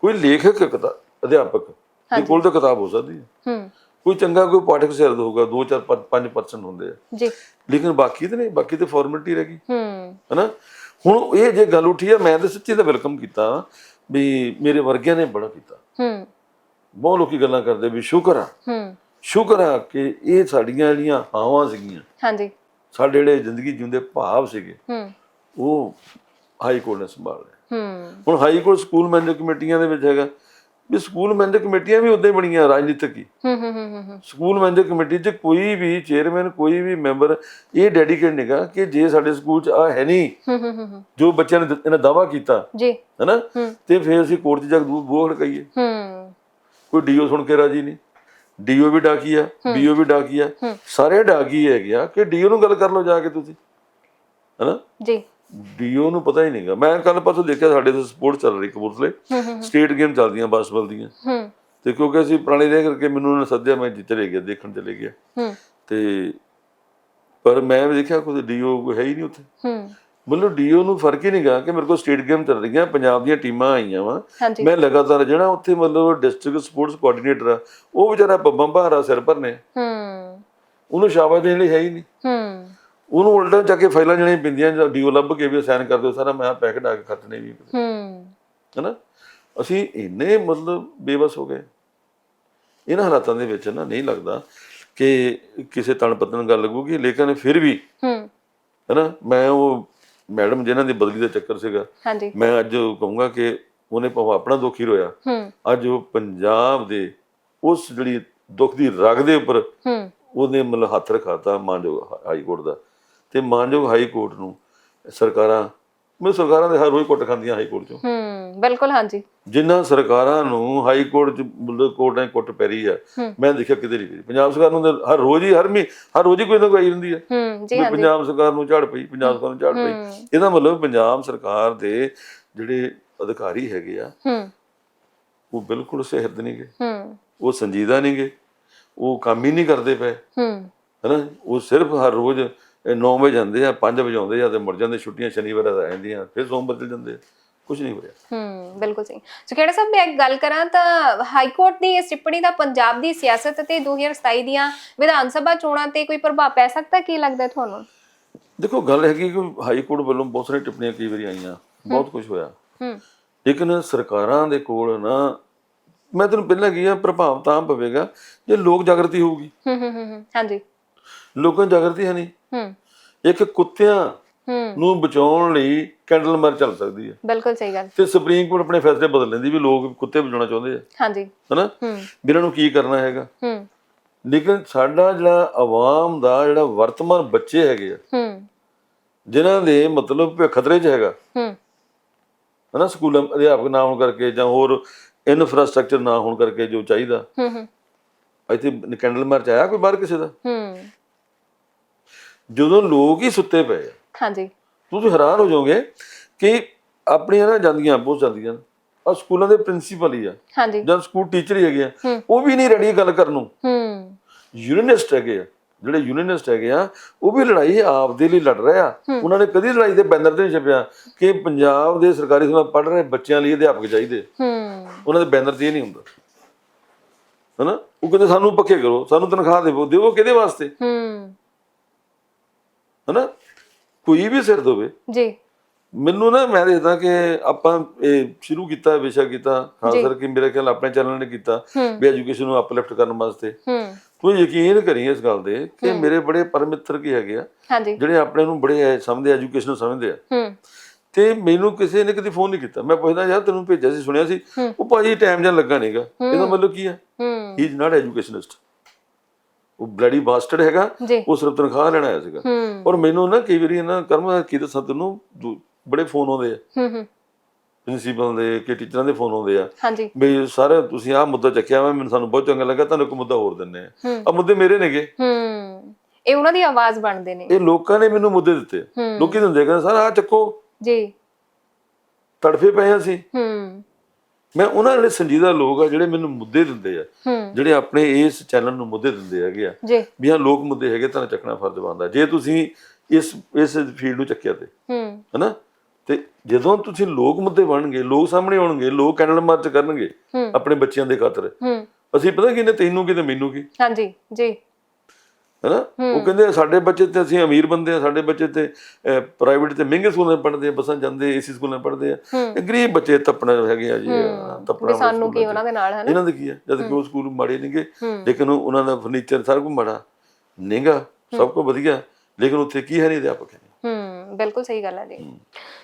ਕੋਈ ਲੇਖਕ ਅਧਿਆਪਕ ਦੇ ਕੋਲ ਤਾਂ ਕਿਤਾਬ ਹੋ ਸਕਦੀ ਹੈ। ਹੂੰ। ਕੋਈ ਚੰਗਾ ਕੋਈ ਪਾਠਕ ਸਿਰਦ ਹੋਊਗਾ 2 4 5% ਹੁੰਦੇ ਆ। ਜੀ। ਲੇਕਿਨ ਬਾਕੀ ਤੇ ਨਹੀਂ ਬਾਕੀ ਤੇ ਫਾਰਮੈਲਿਟੀ ਰਹਿ ਗਈ। ਹੂੰ। ਹਨਾ? ਹੁਣ ਇਹ ਜੇ ਗੱਲ ਉੱਠੀ ਆ ਮੈਂ ਤਾਂ ਸੱਚੀ ਦਾ ਵੈਲਕਮ ਕੀਤਾ ਵੀ ਮੇਰੇ ਵਰਗਿਆਂ ਨੇ ਬੜਾ ਕੀਤਾ। ਹੂੰ। ਬਹੁਤ ਲੋਕੀ ਗੱਲਾਂ ਕਰਦੇ ਵੀ ਸ਼ੁਕਰ ਆ। ਹੂੰ। ਸ਼ੁਕਰ ਆ ਕਿ ਇਹ ਸਾਡੀਆਂ ਜਿਹੜੀਆਂ ਹਾਵਾਂ ਸੀਗੀਆਂ ਹਾਂਜੀ। ਸਾਡੇ ਜਿਹੜੇ ਜ਼ਿੰਦਗੀ ਜਿਉਂਦੇ ਭਾਵ ਸੀਗੇ ਹੂੰ। ਉਹ ਹਾਈ ਕੋਰਟ ਨੇ ਸੰਭਾਲ ਲਿਆ। ਹੂੰ। ਹੁਣ ਹਾਈ ਕੋਰਟ ਸਕੂਲ ਮੈਨੇਜਰ ਕਮੇਟੀਆਂ ਦੇ ਵਿੱਚ ਹੈਗਾ। ਵੀ ਸਕੂਲ ਮੈਨੇਜਰ ਕਮੇਟੀਆਂ ਵੀ ਉਦਾਂ ਹੀ ਬਣੀਆਂ ਰਾਜਨੀਤਿਕ ਹੀ। ਹੂੰ ਹੂੰ ਹੂੰ ਸਕੂਲ ਮੈਨੇਜਰ ਕਮੇਟੀ 'ਚ ਕੋਈ ਵੀ ਚੇਅਰਮੈਨ ਕੋਈ ਵੀ ਮੈਂਬਰ ਇਹ ਡੈਡੀਕੇਟ ਨਹੀਂਗਾ ਕਿ ਜੇ ਸਾਡੇ ਸਕੂਲ 'ਚ ਆ ਹੈ ਨਹੀਂ ਹੂੰ ਹੂੰ ਹੂੰ ਹੂੰ। ਜੋ ਬੱਚਿਆਂ ਨੇ ਇਹਨਾਂ ਦਾਵਾ ਕੀਤਾ ਜੀ। ਹੈਨਾ? ਤੇ ਫਿਰ ਅਸੀਂ ਕੋਰਟ 'ਚ ਜਾ ਕੇ ਬੂਹ ਖੜਕਾਈਏ। ਹੂੰ। ਕੋਈ ਡੀਓ ਸੁਣ ਕੇ ਰਾਜੀ ਨਹੀਂ। ਡੀਓ ਵੀ ਡਾਕੀ ਆ ਬੀਓ ਵੀ ਡਾਕੀ ਆ। ਸਾਰੇ ਡਾਕੀ ਹੈਗੇ ਆ ਕਿ ਡੀਓ ਨੂੰ ਗੱਲ ਕਰ ਲਓ ਜਾ ਕੇ ਤੁਸੀਂ ਹੈਨਾ? ਜੀ। ਡੀਓ ਨੂੰ ਪਤਾ ਹੀ ਨਹੀਂਗਾ। ਮੈਂ ਕੱਲ ਪਰਸੋਂ ਦੇਖਿਆ ਸਾਡੇ ਤੇ ਸਪੋਰਟ ਚੱਲ ਰਹੀ ਕਪੂਰਥਲੇ। ਸਟੇਟ ਗੇਮ ਚੱਲਦੀਆਂ ਬਾਸਕਟਬਾਲ ਦੀਆਂ। ਤੇ ਕਿਉਂਕਿ ਅਸੀਂ ਪੁਰਾਣੇ ਰਹਿ ਕਰਕੇ ਮੈਨੂੰ ਉਹਨਾਂ ਨੇ ਸੱਦਿਆ ਮੈਂ ਚਲੇ ਗਿਆ ਦੇਖਣ ਚਲੇ ਗਿਆ। ਹੂੰ। ਤੇ ਪਰ ਮੈਂ ਵੀ ਦੇਖਿਆ ਕੋਈ ਡੀਓ ਹੈ ਹੀ ਨਹੀਂ ਉੱਥੇ। ਮਤਲਬ ਡੀਓ ਨੂੰ ਫ਼ਰਕ ਹੀ ਨਹੀਂ ਗਾ ਕਿ ਮੇਰੇ ਕੋਲ ਸਟੇਟ ਗੇਮ ਚੱਲ ਰਹੀਆਂ ਪੰਜਾਬ ਦੀਆਂ ਟੀਮਾਂ ਆਈਆਂ ਵਾ। ਮੈਂ ਲਗਾਤਾਰ ਜਿਹੜਾ ਉੱਥੇ ਮਤਲਬ ਡਿਸਟ੍ਰਿਕਟ ਸਪੋਰਟਸ ਕੋਆਰਡੀਨੇਟਰ ਆ ਉਹ ਵਿਚਾਰਾ ਪੱਬਾਂ ਭਾਰਾ ਸਿਰ ਭਰਨੇ। ਹੂੰ। ਉਹਨੂੰ ਸ਼ਾਬਾਸ਼ ਦੇਣ ਲਈ ਹੈ ਹੀ ਨਹੀਂ। ਹੂੰ। ਉਹਨੂੰ ਉਲਟਾ ਚੱਕ ਕੇ ਫਾਈਲਾਂ ਜਿਹੜੀਆਂ ਪਿੰਦੀਆਂ ਜਾਂ ਡੀਓ ਲੱਭ ਕੇ ਵੀ ਸਾਈਨ ਕਰ ਦਿਓ ਸਾਰਾ ਮੈਂ ਪੈਕਟ ਆ ਕੇ ਖਰਚਣੇ ਵੀ। ਹੂੰ। ਹੈਨਾ? ਅਸੀਂ ਇੰਨੇ ਮਤਲਬ ਬੇਬਸ ਹੋ ਗਏ। ਇਹਨਾਂ ਹਾਲਾਤਾਂ ਦੇ ਵਿੱਚ ਨਾ ਨਹੀਂ ਲੱਗਦਾ ਕਿ ਕਿਸੇ ਤਣ ਪਤਨ ਗੱਲ ਲੱਗੂਗੀ ਲੇਕਿਨ ਫਿਰ ਵੀ ਹੂੰ। ਹੈਨਾ ਮੈਂ ਉਹ ਮੈਡਮ ਜਿਨ੍ਹਾਂ ਦੀ ਬਦਲੀ ਦਾ ਚੱਕਰ ਸੀਗਾ ਮੈਂ ਅੱਜ ਕਹੂੰਗਾ ਕਿ ਉਹਨੇ ਭਾਵੇਂ ਆਪਣਾ ਦੁੱਖ ਹੀ ਰੋਇਆ। ਹੂੰ। ਅੱਜ ਉਹ ਪੰਜਾਬ ਦੇ ਉਸ ਜਿਹੜੀ ਦੁੱਖ ਦੀ ਰਗ ਦੇ ਉੱਪਰ ਹੂੰ। ਉਹਨੇ ਮਤਲਬ ਹੱਥ ਰਖਾਤਾ ਮਾਨਯੋਗ ਹਾਈ ਕੋਰਟ ਦਾ। ਤੇ ਮਾਨਯੋਗ ਹਾਈ ਕੋਰਟ ਨੂੰ ਸਰਕਾਰਾਂ ਮੈਂ ਸਰਕਾਰਾਂ ਦੇ ਹਰ ਰੋਜ਼ ਕੁੱਟ ਖਾਂਦੀਆਂ ਹਾਈ ਕੋਰਟ ਚੋਂ। ਹੂੰ ਬਿਲਕੁਲ ਹਾਂਜੀ। ਜਿਨ੍ਹਾਂ ਸਰਕਾਰਾਂ ਨੂੰ ਹਾਈ ਕੋਰਟ ਚ ਕੋਰਟਾਂ 'ਚ ਕੁੱਟ ਪੈ ਰਹੀ ਆ ਹੂੰ। ਮੈਂ ਦੇਖਿਆ ਕਿਤੇ ਨਹੀਂ ਪੰਜਾਬ ਸਰਕਾਰ ਨੂੰ ਹਰ ਰੋਜ਼ ਹੀ ਹਰ ਮੀ ਹਰ ਰੋਜ਼ ਹੀ ਕੋਈ ਨਾ ਕੋਈ ਆਈ ਰਹਿੰਦੀ ਹੈ ਹੂੰ ਜੀ ਹਾਂਜੀ। ਪੰਜਾਬ ਸਰਕਾਰ ਨੂੰ ਝਾੜ ਪਈ ਪੰਜਾਬ ਸਰਕਾਰ ਨੂੰ ਝਾੜ ਪਈ। ਇਹਦਾ ਮਤਲਬ ਪੰਜਾਬ ਸਰਕਾਰ ਦੇ ਜਿਹੜੇ ਅਧਿਕਾਰੀ ਹੈਗੇ ਆ ਹੂੰ। ਉਹ ਬਿਲਕੁਲ ਸਿਹਰਦ ਨਹੀਂਗੇ ਹੂੰ। ਉਹ ਸੰਜੀਦਾ ਨਹੀਂਗੇ ਉਹ ਕੰਮ ਹੀ ਨਹੀਂ ਕਰਦੇ ਪਏ। ਹੂੰ। ਹੈਨਾ ਉਹ ਸਿਰਫ ਹਰ ਰੋਜ਼ 9 ਵਜੇ ਜਾਂਦੇ ਆ 5 ਵਜੇ ਆਉਂਦੇ ਆ ਤੇ ਮੁੜ ਜਾਂਦੇ ਛੁੱਟੀਆਂ ਸ਼ਨੀਵਾਰ ਆ ਜਾਂਦੀਆਂ ਫਿਰ ਸੋਮਵਾਰ ਚਲ ਜਾਂਦੇ ਆ ਕੁਝ ਨਹੀਂ ਹੋਇਆ। ਹੂੰ ਬਿਲਕੁਲ ਸਹੀ। ਸੋ ਕਿਹੜਾ ਸਾਹਿਬ ਮੈਂ ਇੱਕ ਗੱਲ ਕਰਾਂ ਤਾਂ ਹਾਈ ਕੋਰਟ ਦੀ ਇਸ ਟਿੱਪਣੀ ਦਾ ਪੰਜਾਬ ਦੀ ਸਿਆਸਤ ਅਤੇ 2027 ਦੀਆਂ ਵਿਧਾਨ ਸਭਾ ਚੋਣਾਂ ਤੇ ਕੋਈ ਪ੍ਰਭਾਵ ਪੈ ਸਕਦਾ ਕੀ ਲੱਗਦਾ ਤੁਹਾਨੂੰ? ਦੇਖੋ ਗੱਲ ਹੈਗੀ ਕਿ ਹਾਈ ਕੋਰਟ ਵੱਲੋਂ ਬਹੁਤ ਸਾਰੀਆਂ ਟਿੱਪਣੀਆਂ ਕਈ ਵਾਰੀ ਆਈਆਂ ਬਹੁਤ ਕੁਝ ਹੋਇਆ। ਹੂੰ। ਲੇਕਿਨ ਸਰਕਾਰਾਂ ਦੇ ਕੋਲ ਨਾ ਮੈਂ ਤੈਨੂੰ ਪਹਿਲਾਂ ਕਿਹਾ ਪ੍ਰਭਾਵ ਤਾਂ ਪਵੇਗਾ ਜੇ ਲੋਕ ਜਾਗਰਤੀ ਹੋਊਗੀ। ਹੂੰ ਹੂੰ ਹੂੰ ਹੂੰ, ਹਾਂਜੀ। ਲੋਕਾਂ ਜਾਗਰਤੀ ਹੈ ਨਹੀਂ। ਹੂੰ। ਇੱਕ ਕੁੱਤਿਆਂ ਹੂੰ। ਨੂੰ ਬਚਾਉਣ ਲਈ ਕੈਂਡਲ ਮਾਰ ਚੱਲ ਸਕਦੀ ਹੈ। ਬਿਲਕੁਲ ਸਹੀ ਗੱਲ। ਤੇ ਸੁਪਰੀਮ ਕੋਰਟ ਆਪਣੇ ਫੈਸਲੇ ਬਦਲ ਲੈਂਦੀ ਵੀ ਲੋਕ ਕੁੱਤੇ ਬਚਾਉਣਾ ਚਾਹੁੰਦੇ ਆ। ਹਾਂਜੀ। ਹਨਾ? ਹੂੰ। ਇਹਨਾਂ ਨੂੰ ਕੀ ਕਰਨਾ ਹੈਗਾ? ਹੂੰ। ਲੇਕਿਨ ਸਾਡਾ ਜਿਹੜਾ ਆਵਾਮ ਦਾ ਜਿਹੜਾ ਵਰਤਮਾਨ ਬੱਚੇ ਹੈਗੇ ਆ ਹੂੰ। ਜਿਨ੍ਹਾਂ ਦੇ ਮਤਲਬ ਖਤਰੇ 'ਚ ਹੈਗਾ। ਹੂੰ। ਹਨਾ? ਸਕੂਲਾਂ ਅਧਿਆਪਕ ਨਾ ਹੋਣ ਕਰਕੇ ਜਾਂ ਹੋਰ ਇਨਫਰਾਸਟ੍ਰਕਚਰ ਨਾ ਹੋਣ ਕਰਕੇ ਜੋ ਚਾਹੀਦਾ। ਹੂੰ ਹੂੰ। ਇੱਥੇ ਕੈਂਡਲ ਮਾਰਚ ਆਇਆ ਕੋਈ ਬਾਹਰ ਕਿਸੇ ਦਾ? ਹੂੰ। ਜਦੋਂ ਲੋਕ ਹੀ ਸੁੱਤੇ ਪਏ ਆ ਹਾਂਜੀ। ਤੁਸੀਂ ਹੈਰਾਨ ਹੋ ਜਾਓਗੇ ਕਿ ਆਪਣੀਆਂ ਨਾ ਜਾਂਦੀਆਂ ਬਹੁਤ ਜਾਂਦੀਆਂ ਆ ਸਕੂਲਾਂ ਦੇ ਪ੍ਰਿੰਸੀਪਲ ਹੀ ਆ। ਹਾਂਜੀ। ਜਾਂ ਸਕੂਲ ਟੀਚਰ ਹੀ ਹੈਗੇ ਆ। ਉਹ ਵੀ ਨਹੀਂ ਰੈਡੀ ਗੱਲ ਕਰਨ ਨੂੰ। ਹੂੰ। ਯੂਨੀਨਿਸਟ ਹੈਗੇ ਆ। ਜਿਹੜੇ ਯੂਨੀਨਿਸਟ ਹੈਗੇ ਆ ਉਹ ਵੀ ਲੜਾਈ ਆਪ ਦੇ ਲਈ ਲੜ ਰਹੇ ਆ। ਉਹਨਾਂ ਨੇ ਕਦੀ ਲੜਾਈ ਦੇ ਬੈਨਰ ਤੇ ਨਹੀਂ ਛਪਿਆ ਕਿ ਪੰਜਾਬ ਦੇ ਸਰਕਾਰੀ ਸਕੂਲਾਂ ਪੜ੍ਹ ਰਹੇ ਬੱਚਿਆਂ ਲਈ ਅਧਿਆਪਕ ਚਾਹੀਦੇ। ਹੂੰ। ਉਹਨਾਂ ਦੇ ਬੈਨਰ ਤੇ ਇਹ ਨਹੀਂ ਹੁੰਦਾ। ਹਨਾ? ਉਹ ਕਹਿੰਦੇ ਸਾਨੂੰ ਪੱਕੇ ਕਰੋ ਸਾਨੂੰ ਤਨਖਾਹ ਦੇਵੋ ਦੇਵੋ ਕਿਹਦੇ ਵਾਸਤੇ? ਹੂੰ। ਹਨਾ? ਕੋਈ ਵੀ ਸਿਰ ਦੋਵੇ ਜੀ। ਮੈਨੂੰ ਨਾ ਮੈਂ ਦੇਖਦਾ ਕਿ ਆਪਾਂ ਇਹ ਸ਼ੁਰੂ ਕੀਤਾ ਵਿਸ਼ਾ ਕੀਤਾ। ਖਾਸ ਕਰਕੇ ਮੇਰੇ ਖਿਆਲ ਆਪਣੇ ਚੈਨਲ ਨੇ ਕੀਤਾ ਵੀ ਐਜੂਕੇਸ਼ਨ ਨੂੰ ਅਪਲਿਫਟ ਕਰਨ ਵਾਸਤੇ। ਤੂੰ ਯਕੀਨ ਕਰੀ ਇਸ ਗੱਲ ਦੇ ਕਿ ਮੇਰੇ ਬੜੇ ਪਰਮਿੱਤਰ ਕੀ ਹੈਗੇ ਆ ਜਿਹੜੇ ਆਪਣੇ ਨੂੰ ਬੜੇ ਐ ਸਮਝਦੇ ਐਜੂਕੇਸ਼ਨ ਨੂੰ ਸਮਝਦੇ ਆ। ਤੇ ਮੈਨੂੰ ਕਿਸੇ ਨੇ ਕਦੀ ਫੋਨ ਨਹੀਂ ਕੀਤਾ। ਮੈਂ ਪੁੱਛਦਾ ਯਾਰ ਤੈਨੂੰ ਭੇਜਿਆ ਸੀ ਸੁਣਿਆ ਸੀ। ਉਹ ਭਾਜੀ ਟਾਈਮ ਜਾਂ ਲੱਗਾ ਨਹੀਂਗਾ ਇਹਦਾ ਮਤਲਬ ਕੀ ਹੂੰ। ਹੀ ਇਜ਼ ਨਾਟ ਐਜੂਕੇਸ਼ਨਿਸਟ ਉਹ ਬਲੱਡੀ ਬਾਸਟਰਡ ਹੈਗਾ ਉਹ ਸਿਰਫ ਤਨਖਾਹ ਲੈਣ ਆਇਆ ਸੀਗਾ। ਔਰ ਮੈਨੂੰ ਨਾ ਕਈ ਵਾਰੀ ਨਾ ਕਰਮ ਕੀ ਦੱਸਾਂ ਤੈਨੂੰ ਦੂ- ਬੜੇ ਫੋਨ ਆਉਂਦੇ ਆ। ਹੂੰ ਹੂੰ। ਪ੍ਰਿੰਸੀਪਲ ਦੇ ਕਿ ਟੀਚਰਾਂ ਦੇ ਫੋਨ ਆਉਂਦੇ ਆ। ਹਾਂਜੀ। ਵੀ ਸਾਰੇ ਤੁਸੀਂ ਆਹ ਮੁੱਦਾ ਚੱਕਿਆ ਵਾ ਮੈਨੂੰ ਸਾਨੂੰ ਬਹੁਤ ਚੰਗਾ ਲੱਗਾ ਤੁਹਾਨੂੰ ਇੱਕ ਮੁੱਦਾ ਹੋਰ ਦਿੰਨੇ ਆ। ਆ ਮੁੱਦੇ ਮੇਰੇ ਨੇਗੇ। ਹੂੰ। ਇਹ ਉਹਨਾਂ ਦੀ ਆਵਾਜ਼ ਬਣਦੇ ਨੇ। ਇਹ ਲੋਕਾਂ ਨੇ ਮੈਨੂੰ ਮੁੱਦੇ ਦਿੱਤੇ। ਲੋਕੀ ਦਿੰਦੇ ਕਹਿੰਦੇ ਸਰ ਆਹ ਚੱਕੋ। ਜੀ। ਤੜਫੇ ਪਏ ਅਸੀਂ। ਹੂੰ। ਮੈਂ ਉਹਨਾਂ ਜਿਹੜੇ ਸੰਜੀਦਾ ਲੋਕ ਆ ਜਿਹੜੇ ਮੈਨੂੰ ਮੁੱਦੇ ਦਿੰਦੇ ਆ ਜਿਹੜੇ ਆਪਣੇ ਇਸ ਚੈਨਲ ਨੂੰ ਮੁੱਦੇ ਦਿੰਦੇ ਹੈਗੇ ਆ ਵੀ ਹਾਂ ਲੋਕ ਮੁੱਦੇ ਹੈਗੇ ਤਾਂ ਚੱਕਣਾ ਫਰਜ਼ ਬਣਦਾ। ਜੇ ਤੁਸੀਂ ਇਸ ਇਸ ਫੀਲਡ ਨੂੰ ਚੱਕਿਆ ਤੇ ਹਨਾ? ਤੇ ਜਦੋਂ ਤੁਸੀਂ ਲੋਕ ਮੁੱਦੇ ਬਣਨਗੇ ਲੋਕ ਸਾਹਮਣੇ ਆਉਣਗੇ ਲੋਕ ਕੈਨਲ ਮਾਰਚ ਕਰਨਗੇ ਆਪਣੇ ਬੱਚਿਆਂ ਦੇ ਖਾਤਰ ਅਸੀਂ ਪਤਾ ਕਿਨੇ ਤੈਨੂੰ ਕੀ ਤੇ ਮੈਨੂੰ ਕੀ? ਹਾਂਜੀ ਜੀ। ਹੈਨਾ? ਉਹ ਕਹਿੰਦੇ ਸਾਡੇ ਬੱਚੇ ਤੇ ਅਸੀਂ ਅਮੀਰ ਬੰਦੇ ਆ ਸਾਡੇ ਬੱਚੇ ਤੇ ਪ੍ਰਾਈਵੇਟ ਤੇ ਮਹਿੰਗੇ ਸਕੂਲਾਂ 'ਚ ਪੜ੍ਹਦੇ ਆ ਬੱਸਾਂ ਜਾਂਦੇ ਏਸੀ ਸਕੂਲਾਂ 'ਚ ਪੜ੍ਹਦੇ ਆ। ਇਹ ਗਰੀਬ ਬੱਚੇ ਤਪਣਾ ਹੈਗੇ ਆ ਜੀ ਤਪਣਾ ਸਾਨੂੰ ਕੀ ਉਹਨਾਂ ਦੇ ਨਾਲ ਹੈ ਨਾ ਇਹਨਾਂ ਦੇ ਕੀ ਹੈ ਜਦ ਕਿ ਉਹ ਸਕੂਲ ਮਾੜੇ ਨਹੀਂਗੇ ਲੇਕਿਨ ਉਹ- ਉਹਨਾਂ ਦਾ ਫਰਨੀਚਰ ਸਾਰਾ ਕੁਝ ਮਾੜਾ ਨਹੀਂਗਾ ਸਭ ਕੁਝ ਵਧੀਆ। ਲੇਕਿਨ ਉੱਥੇ ਕੀ ਹੈ ਨਹੀਂ ਅਧਿਆਪਕ? ਹੈ ਬਿਲਕੁਲ ਸਹੀ ਗੱਲ ਹੈ ਜੀ।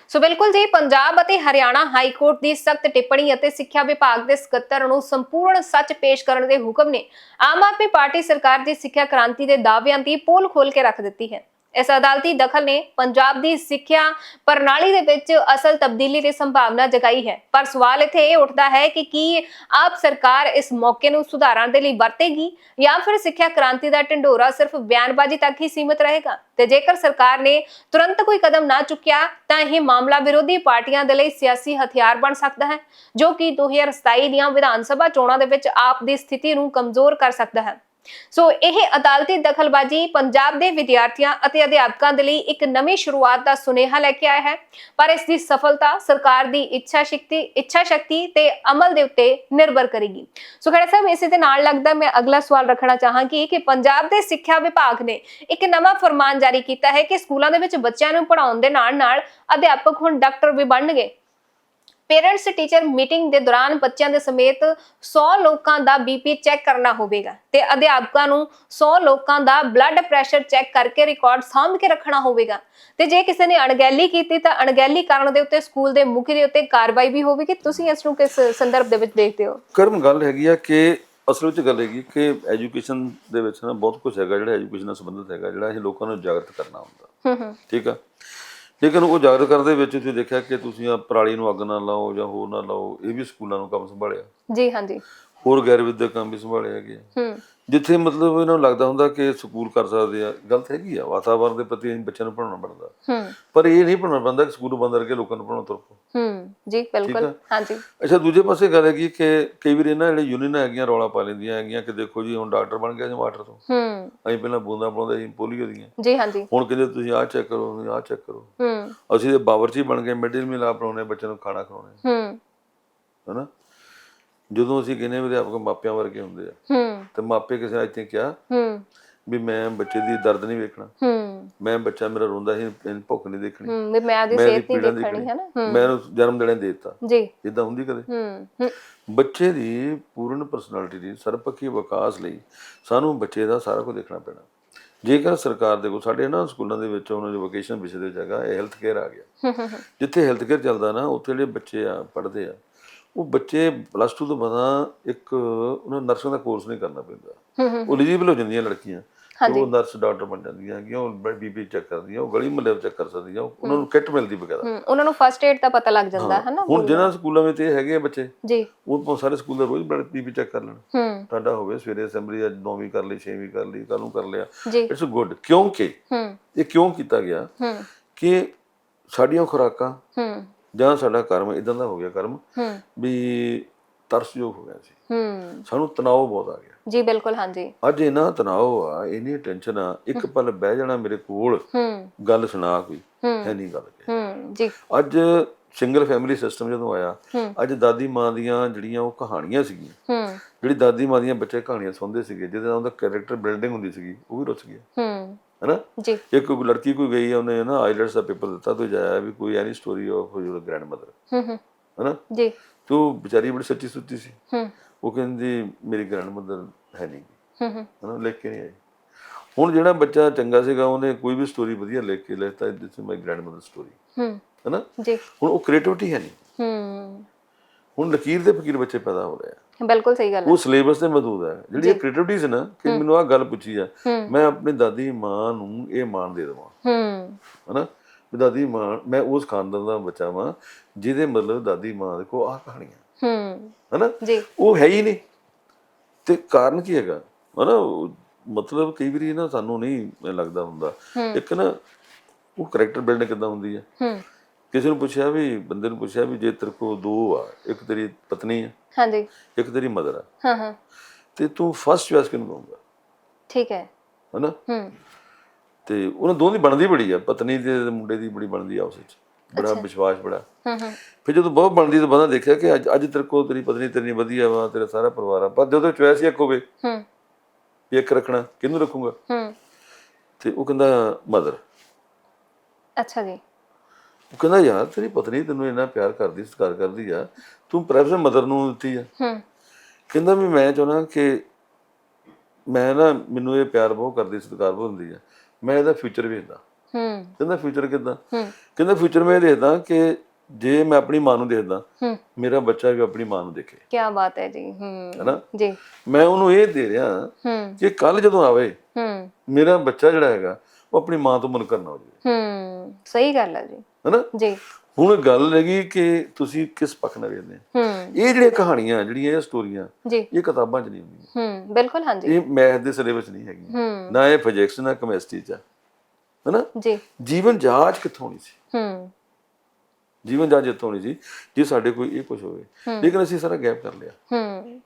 ਸੋ ਬਿਲਕੁਲ ਜੀ ਪੰਜਾਬ ਅਤੇ ਹਰਿਆਣਾ ਹਾਈ ਕੋਰਟ ਦੀ ਸਖਤ ਟਿੱਪਣੀ ਅਤੇ ਸਿੱਖਿਆ ਵਿਭਾਗ ਦੇ ਸਕੱਤਰ ਨੂੰ ਸੰਪੂਰਨ ਸੱਚ ਪੇਸ਼ ਕਰਨ ਦੇ ਹੁਕਮ ਨੇ ਆਮ ਆਦਮੀ ਪਾਰਟੀ ਸਰਕਾਰ ਦੀ ਸਿੱਖਿਆ ਕ੍ਰਾਂਤੀ ਦੇ ਦਾਅਵਿਆਂ ਦੀ ਪੋਲ ਖੋਲ ਕੇ ਰੱਖ ਦਿੱਤੀ ਹੈ। ਇਸ ਅਦਾਲਤੀ ਦਖਲ ਨੇ ਪੰਜਾਬ ਦੀ ਸਿੱਖਿਆ ਪ੍ਰਣਾਲੀ ਦੇ ਵਿੱਚ ਅਸਲ ਤਬਦੀਲੀ ਦੀ ਸੰਭਾਵਨਾ ਜਗਾਈ ਹੈ। ਪਰ ਸਵਾਲ ਇੱਥੇ ਇਹ ਉੱਠਦਾ ਹੈ ਕਿ ਕੀ ਆਪ ਸਰਕਾਰ ਇਸ ਮੌਕੇ ਨੂੰ ਸੁਧਾਰਾਂ ਦੇ ਲਈ ਵਰਤੇਗੀ ਜਾਂ ਫਿਰ ਸਿੱਖਿਆ ਕ੍ਰਾਂਤੀ ਦਾ ਢੰਡੋਰਾ ਸਿਰਫ ਬਿਆਨਬਾਜ਼ੀ ਤੱਕ ਹੀ ਸੀਮਿਤ ਰਹੇਗਾ? ਤੇ ਜੇਕਰ ਸਰਕਾਰ ਨੇ ਤੁਰੰਤ ਕੋਈ ਕਦਮ ਨਾ ਚੁੱਕਿਆ, ਤਾਂ ਇਹ ਮਾਮਲਾ ਵਿਰੋਧੀ ਪਾਰਟੀਆਂ ਦੇ ਲਈ ਸਿਆਸੀ ਹਥਿਆਰ ਬਣ ਸਕਦਾ ਹੈ, ਜੋ ਕਿ 2027 ਦੀਆਂ ਵਿਧਾਨ ਸਭਾ ਚੋਣਾਂ ਦੇ ਵਿੱਚ ਆਪ ਦੀ ਸਥਿਤੀ ਨੂੰ ਕਮਜ਼ੋਰ ਕਰ ਸਕਦਾ ਹੈ। ਸੋ ਇਹ ਅਦਾਲਤੀ ਦਖਲਬਾਜ਼ੀ ਪੰਜਾਬ ਦੇ ਵਿਦਿਆਰਥੀਆਂ ਅਤੇ ਅਧਿਆਪਕਾਂ ਦੇ ਲਈ ਇੱਕ ਨਵੀਂ ਸ਼ੁਰੂਆਤ ਦਾ ਸੁਨੇਹਾ ਲੈ ਕੇ ਆਇਆ ਹੈ। ਪਰ ਇਸ ਦੀ ਸਫਲਤਾ ਸਰਕਾਰ ਦੀ ਇੱਛਾ ਸ਼ਕਤੀ ਇੱਛਾ ਸ਼ਕਤੀ ਤੇ ਅਮਲ ਦੇ ਉੱਤੇ ਨਿਰਭਰ ਕਰੇਗੀ। ਸੋ ਖੜਾ ਸਾਹਿਬ, ਇਸੇ ਦੇ ਨਾਲ ਲੱਗਦਾ ਮੈਂ ਅਗਲਾ ਸਵਾਲ ਰੱਖਣਾ ਚਾਹਾਂਗੀ ਕਿ ਪੰਜਾਬ ਦੇ ਸਿੱਖਿਆ ਵਿਭਾਗ ਨੇ ਇੱਕ ਨਵਾਂ ਫਰਮਾਨ ਜਾਰੀ ਕੀਤਾ ਹੈ ਕਿ ਸਕੂਲਾਂ ਦੇ ਵਿੱਚ ਬੱਚਿਆਂ ਨੂੰ ਪੜ੍ਹਾਉਣ ਦੇ ਨਾਲ ਨਾਲ ਅਧਿਆਪਕ ਹੁਣ ਡਾਕਟਰ ਵੀ ਬਣਨਗੇ। ਪੇਰੈਂਟਸ ਟੀਚਰ ਮੀਟਿੰਗ ਦੇ ਦੌਰਾਨ ਬੱਚਿਆਂ ਦੇ ਸਮੇਤ 100 ਲੋਕਾਂ ਦਾ ਬੀਪੀ ਚੈੱਕ ਕਰਨਾ ਹੋਵੇਗਾ ਤੇ ਅਧਿਆਪਕਾਂ ਨੂੰ 100 ਲੋਕਾਂ ਦਾ ਬਲੱਡ ਪ੍ਰੈਸ਼ਰ ਚੈੱਕ ਕਰਕੇ ਰਿਕਾਰਡ ਸਾਂਭ ਕੇ ਰੱਖਣਾ ਹੋਵੇਗਾ। ਤੇ ਜੇ ਕਿਸੇ ਨੇ ਅਣਗਹਿਲੀ ਕੀਤੀ ਤਾਂ ਅਣਗਹਿਲੀ ਕਰਨ ਦੇ ਉੱਤੇ ਸਕੂਲ ਦੇ ਮੁਖੀ ਦੇ ਉੱਤੇ ਕਾਰਵਾਈ ਵੀ ਹੋਵੇਗੀ। ਤੁਸੀਂ ਇਸ ਨੂੰ ਕਿਸ ਸੰਦਰਭ ਦੇ ਵਿੱਚ ਦੇਖਦੇ ਹੋ? ਕਰਮ ਗੱਲ ਹੈਗੀ ਆ ਕਿ ਅਸਲ ਵਿੱਚ ਗੱਲ ਹੈਗੀ ਕਿ ਐਜੂਕੇਸ਼ਨ ਦੇ ਵਿੱਚ ਨਾ ਬਹੁਤ ਕੁਝ ਹੈਗਾ ਜਿਹੜਾ ਐਜੂਕੇਸ਼ਨ ਨਾਲ ਸੰਬੰਧਿਤ ਹੈਗਾ ਜਿਹੜਾ ਇਹ ਲੋਕਾਂ ਨੂੰ ਜਾਗਰਤ ਕਰਨਾ ਹੁੰਦਾ। ਹੂੰ ਹੂੰ। ਠੀਕ ਆ? ਲੇਕਿਨ ਉਹ ਜਾਗਰਤ ਕਰਨ ਦੇ ਵਿੱਚ ਤੁਸੀਂ ਦੇਖਿਆ ਕਿ ਤੁਸੀਂ ਆ ਪਰਾਲੀ ਨੂੰ ਅੱਗ ਨਾ ਲਾਓ ਜਾਂ ਹੋਰ ਨਾ ਲਾਓ, ਇਹ ਵੀ ਸਕੂਲਾਂ ਨੂੰ ਕੰਮ ਸੰਭਾਲਿਆ? ਜੀ, ਹਾਂਜੀ। ਹੋਰ ਗੈਰ ਵਿਦਿਅਕ ਕੰਮ ਵੀ ਸੰਭਾਲੇ ਹੈਗੇ ਆ। ਹੂੰ। ਜਿੱਥੇ ਮਤਲਬ ਇਹਨਾਂ ਨੂੰ ਲੱਗਦਾ ਹੁੰਦਾ ਕਿ ਸਕੂਲ ਕਰ ਸਕਦੇ ਆ। ਗਲਤ ਹੈਗੀ ਆ। ਵਾਤਾਵਰਣ ਦੇ ਪ੍ਰਤੀ ਅਸੀਂ ਬੱਚਿਆਂ ਨੂੰ ਪੜਾਉਣਾ ਪੈਂਦਾ। ਹੂੰ। ਪਰ ਇਹ ਨਹੀਂ ਪੜਾਉਣਾ ਪੈਂਦਾ ਕਿ ਸਕੂਲ ਬੰਦ ਕਰਕੇ ਲੋਕਾਂ ਨੂੰ ਪੜਾਉਣਾ ਤੁਰ ਪਓ ਹੂੰ। ਜੀ ਬਿਲਕੁਲ। ਹਾਂਜੀ। ਅੱਛਾ ਦੂਜੇ ਪਾਸੇ ਗੱਲ ਹੈਗੀ ਕਿ ਕਈ ਵਾਰ ਇਹਨਾਂ ਜਿਹੜੇ ਯੂਨੀਅਨ ਹੈਗੀਆਂ ਰੌਲਾ ਪਾ ਲੈਂਦੀਆਂ ਹੈਗੀਆਂ ਕਿ ਦੇਖੋ ਜੀ ਹੁਣ ਡਾਕਟਰ ਬਣ ਗਿਆ ਜੀ ਮਾਸਟਰ ਤੋਂ। ਹੂੰ। ਅਸੀਂ ਪਹਿਲਾਂ ਬੂੰਦਾਂ ਬਣਾਉਂਦੇ ਸੀ ਪੋਲੀਓ ਦੀਆਂ। ਜੀ ਹਾਂਜੀ। ਹੁਣ ਕਹਿੰਦੇ ਤੁਸੀਂ ਆਹ ਚੈੱਕ ਕਰੋ ਤੁਸੀਂ ਆਹ ਚੈੱਕ ਕਰੋ। ਹੂੰ। ਅਸੀਂ ਤੇ ਬਾਵਰਚੀ ਬਣ ਗਏ ਮਿਡਲ ਮੀਲ ਆ ਬਣਾਉਣੇ ਬੱਚਿਆਂ ਨੂੰ ਖਾਣਾ ਖਵਾਉਣੇ। ਹੂੰ। ਹਨਾ? ਜਦੋਂ ਅਸੀਂ ਕਹਿੰਦੇ ਵੀ ਅਧਿਆਪਕ ਮਾਪਿਆਂ ਵਰਗੇ ਹੁੰਦੇ ਆ ਹੂੰ। ਤੇ ਮਾਪੇ ਕਿਸੇ ਨੇ ਇੱਥੇ ਕਿਹਾ ਹੂੰ। ਵੀ ਮੈਂ ਬੱਚੇ ਦੀ ਦਰਦ ਨਹੀਂ ਵੇਖਣਾ। ਹੂੰ। ਮੈਂ ਬੱਚਾ ਮੇਰਾ ਰੋਂਦਾ ਸੀ ਇਹਨੂੰ ਭੁੱਖ ਨਹੀਂ ਦੇਖਣੀ। ਹੂੰ ਵੀ ਮੈਂ ਉਹਦੀ ਸਿਹਤ ਨਹੀਂ ਦੇਖਣੀ ਹੈ ਨਾ ਹੂੰ। ਮੈਂ ਉਹਨੂੰ ਜਨਮ ਦੇਣੇ ਦੇ ਦਿੱਤਾ। ਜੀ। ਇਦਾਂ ਹੁੰਦੀ ਕਦੇ? ਹੂੰ ਹੂੰ। ਬੱਚੇ ਦੀ ਪੂਰਨ ਪਰਸਨੈਲਿਟੀ ਦੀ ਸਰਬਪੱਖੀ ਵਿਕਾਸ ਲਈ ਸਾਨੂੰ ਬੱਚੇ ਦਾ ਸਾਰਾ ਕੁਝ ਦੇਖਣਾ ਪੈਣਾ। ਜੇਕਰ ਸਰਕਾਰ ਦੇ ਕੋਲ ਸਾਡੇ ਨਾ ਸਕੂਲਾਂ ਦੇ ਵਿੱਚ ਉਹਨਾਂ ਦੀ ਵੋਕੇਸ਼ਨ ਵਿਸ਼ੇ ਦੇ ਜਗ੍ਹਾ ਇਹ ਹੈਲਥ ਕੇਅਰ ਆ ਗਿਆ। ਹੂੰ ਹੂੰ ਜਿੱਥੇ ਹੈਲਥ ਕੇਅਰ ਚੱਲਦਾ ਨਾ ਉੱਥੇ ਜਿਹੜੇ ਬੱਚੇ ਆ ਪੜ੍ਹਦੇ ਆ ਉਹ ਬੱਚੇ ਪਲੱਸ 2 ਤੋਂ ਬਾਅਦ ਇੱਕ ਉਹਨਾਂ ਨਰਸਿੰਗ ਦਾ ਕੋਰਸ ਨਹੀਂ ਕਰਨਾ ਪੈਂਦਾ। ਉਹ ਐਲੀਜੀਬਲ ਹੋ ਜਾਂਦੀਆਂ ਲੜਕੀਆਂ। ਉਹ ਨਰਸ ਡਾਕਟਰ ਬਣ ਜਾਂਦੀਆਂ ਉਹ ਬੀਪੀ ਚੈੱਕ ਕਰਦੀਆਂ ਉਹ ਗਲੀ ਮੁਹੱਲੇ ਚੈੱਕ ਕਰ ਸਕਦੀਆਂ ਉਹ- ਉਹਨਾਂ ਨੂੰ ਕਿੱਟ ਮਿਲਦੀ ਹੂੰ ਉਹਨਾਂ ਨੂੰ ਫਸਟ ਏਡ ਦਾ ਪਤਾ ਲੱਗ ਜਾਂਦਾ ਹੈ। ਨਾ ਹੁਣ ਜਿਹਨਾਂ ਸਕੂਲਾਂ ਵਿੱਚ ਇਹ ਹੈਗੇ ਬੱਚੇ ਜੀ। ਉਹ ਭਾਵੇਂ ਸਾਰੇ ਸਕੂਲ ਦਾ ਰੋਜ਼ ਬੀਪੀ ਚੈੱਕ ਕਰ ਲੈਣ। ਹੂੰ। ਤੁਹਾਡਾ ਹੋਵੇ ਸਵੇਰੇ ਅਸੈਂਬਲੀ ਅੱਜ 9ਵੀਂ ਕਰ ਲਈ 6ਵੀਂ ਕਰ ਲਈ ਕੱਲ ਨੂੰ ਕਰ ਲਿਆ। ਇਟਸ ਗੁੱਡ ਕਿਉਂਕਿ ਹੂੰ। ਇਹ ਕਿਉਂ ਕੀਤਾ ਗਿਆ ਹੂੰ। ਕਿ ਸਾਡੀਆਂ ਖੁਰਾਕਾਂ ਹੂੰ। ਜਾਂ ਸਾਡਾ ਕਰਮ ਇਦਾਂ ਦਾ ਹੋ ਗਿਆ ਕਰਮ ਹੂੰ। ਵੀ ਤਰਸਯੋਗ ਹੋ ਗਿਆ ਸੀ। ਹੂੰ। ਸਾਨੂੰ ਤਣਾਅ ਬਹੁਤ ਆ ਗਿਆ। ਜੀ ਬਿਲਕੁਲ ਹਾਂਜੀ। ਅੱਜ ਇਹਨਾਂ ਤਣਾਅ ਆ ਇੰਨੀ ਟੈਨਸ਼ਨ ਆ ਇੱਕ ਪਲ ਬਹਿ ਜਾਣਾ ਮੇਰੇ ਕੋਲ ਹੂੰ। ਗੱਲ ਸੁਣਾ ਕੋਈ ਹੂੰ। ਨਹੀਂ ਗੱਲ ਹੂੰ ਜੀ। ਅੱਜ ਸਿੰਗਲ ਫੈਮਿਲੀ ਸਿਸਟਮ ਜਦੋਂ ਆਇਆ ਅੱਜ ਦਾਦੀ ਮਾਂ ਦੀਆਂ ਜਿਹੜੀਆਂ ਉਹ ਕਹਾਣੀਆਂ ਸੀਗੀਆਂ ਹੂੰ। ਜਿਹੜੀ ਦਾਦੀ ਮਾਂ ਦੀਆਂ ਬੱਚੇ ਕਹਾਣੀਆਂ ਸੁਣਦੇ ਸੀਗੇ ਜਿਹਦੇ ਨਾਲ ਉਹਦਾ ਕੈਰੈਕਟਰ ਬਿਲਡਿੰਗ ਹੁੰਦੀ ਸੀਗੀ ਉਹ ਵੀ ਰੁੱਸ ਗਿਆ। ਹੂੰ। ਜੀ। ਇੱਕ ਕੋਈ ਲੜਕੀ ਕੋਈ ਗਈ ਆ ਉਹਨੇ ਨਾ ਆਈਲੈਟਸ ਦਾ ਪੇਪਰ ਦਿੱਤਾ ਤੇ ਜਾਇਆ ਵੀ ਕੋਈ any story of your grandmother ਹੂੰ ਹੂੰ। ਹੈਨਾ? ਜੀ। ਤੇ ਉਹ ਵਿਚਾਰੀ ਬੜੀ ਸੱਚੀ ਸੁੱਚੀ ਸੀ। ਹੂੰ। ਉਹ ਕਹਿੰਦੀ ਮੇਰੀ ਗ੍ਰੈਂਡਮਦਰ ਹੈ ਨਹੀਂ ਹਨਾ? ਲਿਖ ਕੇ ਨਹੀਂ ਆਈ। ਹੁਣ ਜਿਹੜਾ ਬੱਚਾ ਚੰਗਾ ਸੀਗਾ ਉਹਨੇ ਕੋਈ ਵੀ ਸਟੋਰੀ ਵਧੀਆ ਲਿਖ ਕੇ ਲਿਖਤਾ this is my grandmother story ਹੂੰ। ਹਨਾ? ਜੀ। ਹੁਣ ਉਹ ਕ੍ਰੀਏਟਿਵਿਟੀ ਹੈ ਨਹੀਂ ਹੂੰ। ਹੁਣ ਲਕੀਰ ਦੇ ਫਕੀਰ ਬੱਚੇ ਪੈਦਾ ਹੋ ਰਹੇ ਆ। ਬਿਲਕੁਲ ਸਹੀ ਗੱਲ ਹੈ। ਉਹ ਸਿਲੇਬਸ ਤੇ ਮੌਜੂਦ ਹੈ। ਜਿਹੜੀ ਸੀ ਨਾ ਕਿ ਮੈਨੂੰ ਆਹ ਗੱਲ ਪੁੱਛੀ ਆ। ਮੈਂ ਆਪਣੀ ਦਾਦੀ ਮਾਂ ਨੂੰ ਇਹ ਮਾਣ ਦੇ ਦੇਵਾਂ। ਹੂੰ। ਹਨਾ? ਵੀ ਦਾਦੀ ਮਾਂ ਮੈਂ ਉਸ ਖਾਨਦਾਨ ਦਾ ਬੱਚਾ ਵਾਂ ਜਿਹਦੇ ਮਤਲਬ ਦਾਦੀ ਮਾਂ ਦੇ ਕੋ ਆਹ ਕਹਾਣੀਆਂ। ਹੂੰ। ਹਨਾ? ਜੀ। ਉਹ ਹੈ ਹੀ ਨਹੀਂ। ਤੇ ਕਾਰਨ ਕੀ ਹੈਗਾ? ਹਨਾ? ਮਤਲਬ ਕਈ ਵਾਰੀ ਨਾ ਸਾਨੂੰ ਨਹੀਂ ਲੱਗਦਾ ਹੁੰਦਾ। ਇੱਕ ਨਾ ਉਹ ਕੈਰੈਕਟਰ ਬਿਲਡਿੰਗ ਕਿੱਦਾਂ ਹੁੰਦੀ ਹੈ ਹੂੰ। ਕਿਸੇ ਨੂੰ ਪੁੱਛਿਆ ਵੀ ਬੰਦੇ ਨੂੰ ਪੁੱਛਿਆ ਵੀ ਜੇ ਤੇਰੇ ਕੋਲ ਦੋ ਆ ਇੱਕ ਤੇਰੀ ਪਤਨੀ ਆ ਹਾਂਜੀ। ਇੱਕ ਤੇਰੀ ਮਦਰ ਆ। ਹਾਂ ਹਾਂ। ਤੇ ਤੂੰ ਫਸਟ ਚੁਆਇਸ ਕਿਹਨੂੰ ਦਊਂਗਾ ਠੀਕ ਹੈ। ਹਨਾ? ਹੂੰ। ਤੇ ਉਹਨਾਂ ਦੋਵਾਂ ਦੀ ਬਣਦੀ ਬੜੀ ਆ ਪਤਨੀ ਦੇ ਤੇ ਮੁੰਡੇ ਦੀ ਬੜੀ ਬਣਦੀ ਆ ਉਸ ਵਿੱਚ। ਬੜਾ ਵਿਸ਼ਵਾਸ ਬੜਾ। ਹੂੰ ਹੂੰ। ਫਿਰ ਜਦੋਂ ਬਹੁਤ ਬਣਦੀ ਤਾਂ ਬੰਦਾ ਦੇਖਿਆ ਕਿ ਅੱਜ ਅੱਜ ਤੇਰੇ ਕੋਲ ਤੇਰੀ ਪਤਨੀ ਤੇਰੀ ਵਧੀਆ ਵਾ ਤੇਰਾ ਸਾਰਾ ਪਰਿਵਾਰ ਆ। ਪਰ ਜਦੋਂ ਚੁਆਇਸ ਹੀ ਇੱਕ ਹੋਵੇ ਹੂੰ। ਵੀ ਇੱਕ ਰੱਖਣਾ ਕਿਹਨੂੰ ਰੱਖੂਗਾ? ਹੂੰ। ਤੇ ਉਹ ਕਹਿੰਦਾ ਮਦਰ। ਅੱਛਾ ਜੀ। ਉਹ ਕਹਿੰਦਾ ਯਾਰ ਤੇਰੀ ਪਤਨੀ ਤੈਨੂੰ ਇੰਨਾ ਪਿਆਰ ਕਰਦੀ ਸਤਿਕਾਰ ਕਰਦੀ ਆ। ਤੂੰ ਪ੍ਰੈਫਰੈਂਸ ਮਦਰ ਨੂੰ ਦਿੱਤੀ ਆ। ਹੂੰ। ਕਹਿੰਦਾ ਵੀ ਮੈਂ ਚਾਹੁੰਦਾ ਕਿ ਮੈਂ ਨਾ ਮੈਨੂੰ ਇਹ ਪਿਆਰ ਬਹੁਤ ਕਰਦੀ ਸਤਿਕਾਰ ਬਹੁਤ ਹੁੰਦੀ ਆ। ਮੈਂ ਇਹਦਾ ਫਿਊਚਰ ਵੇਖਦਾ। ਹੂੰ। ਕਹਿੰਦਾ ਫਿਊਚਰ ਕਿੱਦਾਂ? ਹੂੰ। ਕਹਿੰਦਾ ਫਿਊਚਰ ਮੈਂ ਦੇਖਦਾ ਕਿ ਜੇ ਮੈਂ ਆਪਣੀ ਮਾਂ ਨੂੰ ਦੇਖਦਾ ਹੂੰ। ਮੇਰਾ ਬੱਚਾ ਵੀ ਆਪਣੀ ਮਾਂ ਨੂੰ ਦੇਖੇ। ਕੀ ਬਾਤ ਹੈ ਜੀ ਹੂੰ। ਹੈਨਾ? ਜੀ। ਮੈਂ ਉਹਨੂੰ ਇਹ ਦੇ ਰਿਹਾ ਹੂੰ। ਕਿ ਕੱਲ ਜਦੋਂ ਆਵੇ ਹੂੰ। ਮੇਰਾ ਬੱਚਾ ਜਿਹੜਾ ਹੈਗਾ ਉਹ ਆਪਣੀ ਮਾਂ ਤੋਂ ਮੁਨਕਰ ਨਾ ਹੋ ਜਾਵੇ। ਹੂੰ। ਸਹੀ ਗੱਲ ਹੈ ਜੀ। ਹੈਨਾ? ਜੀ। ਹੁਣ ਗੱਲ ਹੈਗੀ ਕਿ ਤੁਸੀਂ ਕਿਸ ਪੱਖ ਨਾਲ ਵੇਖਦੇ ਹੋ? ਹੂੰ। ਇਹ ਜਿਹੜੀਆਂ ਕਹਾਣੀਆਂ ਜਿਹੜੀਆਂ ਇਹ ਸਟੋਰੀਆਂ ਇਹ ਕਿਤਾਬਾਂ 'ਚ ਨਹੀਂ ਹੁੰਦੀਆਂ। ਹੂੰ ਬਿਲਕੁਲ ਹਾਂਜੀ। ਇਹ ਮੈਥ ਦੇ ਸਿਲੇਬਸ ਨਹੀਂ ਹੈਗੀਆਂ। ਹੂੰ। ਨਾ ਇਹ ਫਿਜ਼ਿਕਸ ਨਾ ਕੈਮਿਸਟਰੀ 'ਚ। ਹੈਨਾ? ਜੀ। ਜੀਵਨ ਜਾਂਚ ਕਿੱਥੋਂ ਹੋਣੀ ਸੀ? ਹੂੰ। ਜੀਵਨ ਜਾਂਚ ਇੱਥੋਂ ਹੋਣੀ ਸੀ ਜੇ ਸਾਡੇ ਕੋਈ ਇਹ ਕੁਝ ਹੋਵੇ। ਲੇਕਿਨ ਅਸੀਂ ਸਾਰਾ ਗੈਪ ਕਰ ਲਿਆ। ਹੂੰ।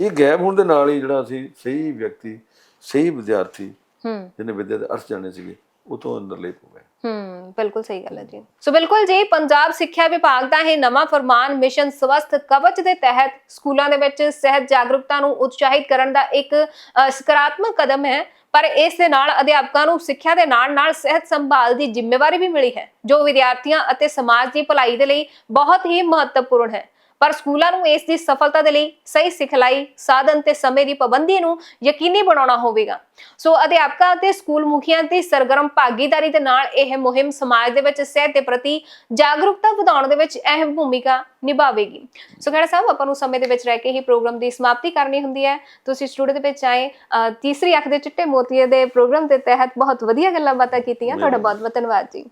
ਇਹ ਗੈਪ ਹੋਣ ਦੇ ਨਾਲ ਹੀ ਜਿਹੜਾ ਅਸੀਂ ਸਹੀ ਵਿਅਕਤੀ ਸਹੀ ਵਿਦਿਆਰਥੀ ਹੂੰ। ਜਿਹਨੇ ਵਿਦਿਆ ਦੇ ਅਰਥ ਜਾਣੇ ਸੀਗੇ ਉਹ ਤੋਂ ਅੰਦਰ ਲੇਪ ਹੂੰ, ਬਿਲਕੁਲ ਸਹੀ ਗੱਲ ਹੈ ਜੀ। ਸੋ ਬਿਲਕੁਲ ਜੀ, ਪੰਜਾਬ ਸਿੱਖਿਆ ਵਿਭਾਗ ਦਾ ਇਹ ਨਵਾਂ ਫਰਮਾਨ ਮਿਸ਼ਨ ਸਵਸਥ ਕਵਚ ਦੇ ਤਹਿਤ ਸਕੂਲਾਂ ਦੇ ਵਿੱਚ ਸਿਹਤ ਜਾਗਰੂਕਤਾ ਨੂੰ ਉਤਸ਼ਾਹਿਤ ਕਰਨ ਦਾ ਇੱਕ ਸਕਾਰਾਤਮਕ ਕਦਮ ਹੈ। ਪਰ ਇਸ ਦੇ ਨਾਲ ਅਧਿਆਪਕਾਂ ਨੂੰ ਸਿੱਖਿਆ ਦੇ ਨਾਲ ਨਾਲ ਸਿਹਤ ਸੰਭਾਲ ਦੀ ਜ਼ਿੰਮੇਵਾਰੀ ਵੀ ਮਿਲੀ ਹੈ, ਜੋ ਵਿਦਿਆਰਥੀਆਂ ਅਤੇ ਸਮਾਜ ਦੀ ਭਲਾਈ ਦੇ ਲਈ ਬਹੁਤ ਹੀ ਮਹੱਤਵਪੂਰਨ ਹੈ। ਪਰ ਸਕੂਲਾਂ ਨੂੰ ਇਸ ਦੀ ਸਫਲਤਾ ਦੇ ਲਈ ਸਹੀ ਸਿਖਲਾਈ ਸਾਧਨ ਤੇ ਸਮੇਂ ਦੀ ਪਾਬੰਦੀ ਨੂੰ ਯਕੀਨੀ ਬਣਾਉਣਾ ਹੋਵੇਗਾ। ਸੋ ਅਧਿਆਪਕਾਂ ਅਤੇ ਸਕੂਲ ਮੁਖੀਆਂ ਦੀ ਸਰਗਰਮ ਭਾਗੀਦਾਰੀ ਦੇ ਨਾਲ ਇਹ ਮੁਹਿੰਮ ਸਮਾਜ ਦੇ ਵਿੱਚ ਸਿਹਤ ਦੇ ਪ੍ਰਤੀ ਜਾਗਰੂਕਤਾ ਵਧਾਉਣ ਦੇ ਵਿੱਚ ਅਹਿਮ ਭੂਮਿਕਾ ਨਿਭਾਵੇਗੀ। ਸੋ ਖੜਾ ਸਾਹਿਬ ਆਪਾਂ ਨੂੰ ਸਮੇਂ ਦੇ ਵਿੱਚ ਰਹਿ ਕੇ ਹੀ ਪ੍ਰੋਗਰਾਮ ਦੀ ਸਮਾਪਤੀ ਕਰਨੀ ਹੁੰਦੀ ਹੈ। ਤੁਸੀਂ ਸਟੂਡੀਓ ਦੇ ਵਿੱਚ ਆਏ ਤੀਸਰੀ ਅੱਖ ਦੇ ਚਿੱਟੇ ਮੋਤੀਏ ਦੇ ਪ੍ਰੋਗਰਾਮ ਦੇ ਤਹਿਤ ਬਹੁਤ ਵਧੀਆ ਗੱਲਾਂ ਬਾਤਾਂ ਕੀਤੀਆਂ। ਤੁਹਾਡਾ ਬਹੁਤ ਬਹੁਤ ਧੰਨਵਾਦ ਜੀ।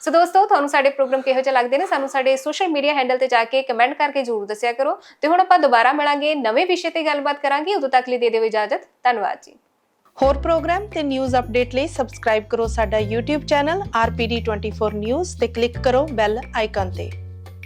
ਸੋ ਦੋਸਤੋ, ਤੁਹਾਨੂੰ ਸਾਡੇ ਪ੍ਰੋਗਰਾਮ ਕਿਹੋ ਜਿਹੇ ਲੱਗਦੇ ਨੇ? ਸਾਨੂੰ ਸਾਡੇ ਸੋਸ਼ਲ ਮੀਡੀਆ ਹੈਂਡਲ ਤੇ ਜਾ ਕੇ ਕਮੈਂਟ ਕਰਕੇ ਜਰੂਰ ਦੱਸਿਆ ਕਰੋ। ਤੇ ਹੁਣ ਆਪਾਂ ਦੁਬਾਰਾ ਮਿਲਾਂਗੇ ਨਵੇਂ ਵਿਸ਼ੇ ਤੇ ਗੱਲਬਾਤ ਕਰਾਂਗੇ। ਉਦੋਂ ਤੱਕ ਲਈ ਦੇ ਦਿਓ ਇਜਾਜ਼ਤ। ਧੰਨਵਾਦ ਜੀ। ਹੋਰ ਪ੍ਰੋਗਰਾਮ ਤੇ ਨਿਊਜ਼ ਅਪਡੇਟ ਲਈ ਸਬਸਕ੍ਰਾਈਬ ਕਰੋ ਸਾਡਾ YouTube ਚੈਨਲ RPD24 News ਤੇ ਕਲਿੱਕ ਕਰੋ ਬੈਲ ਆਈਕਨ ਤੇ।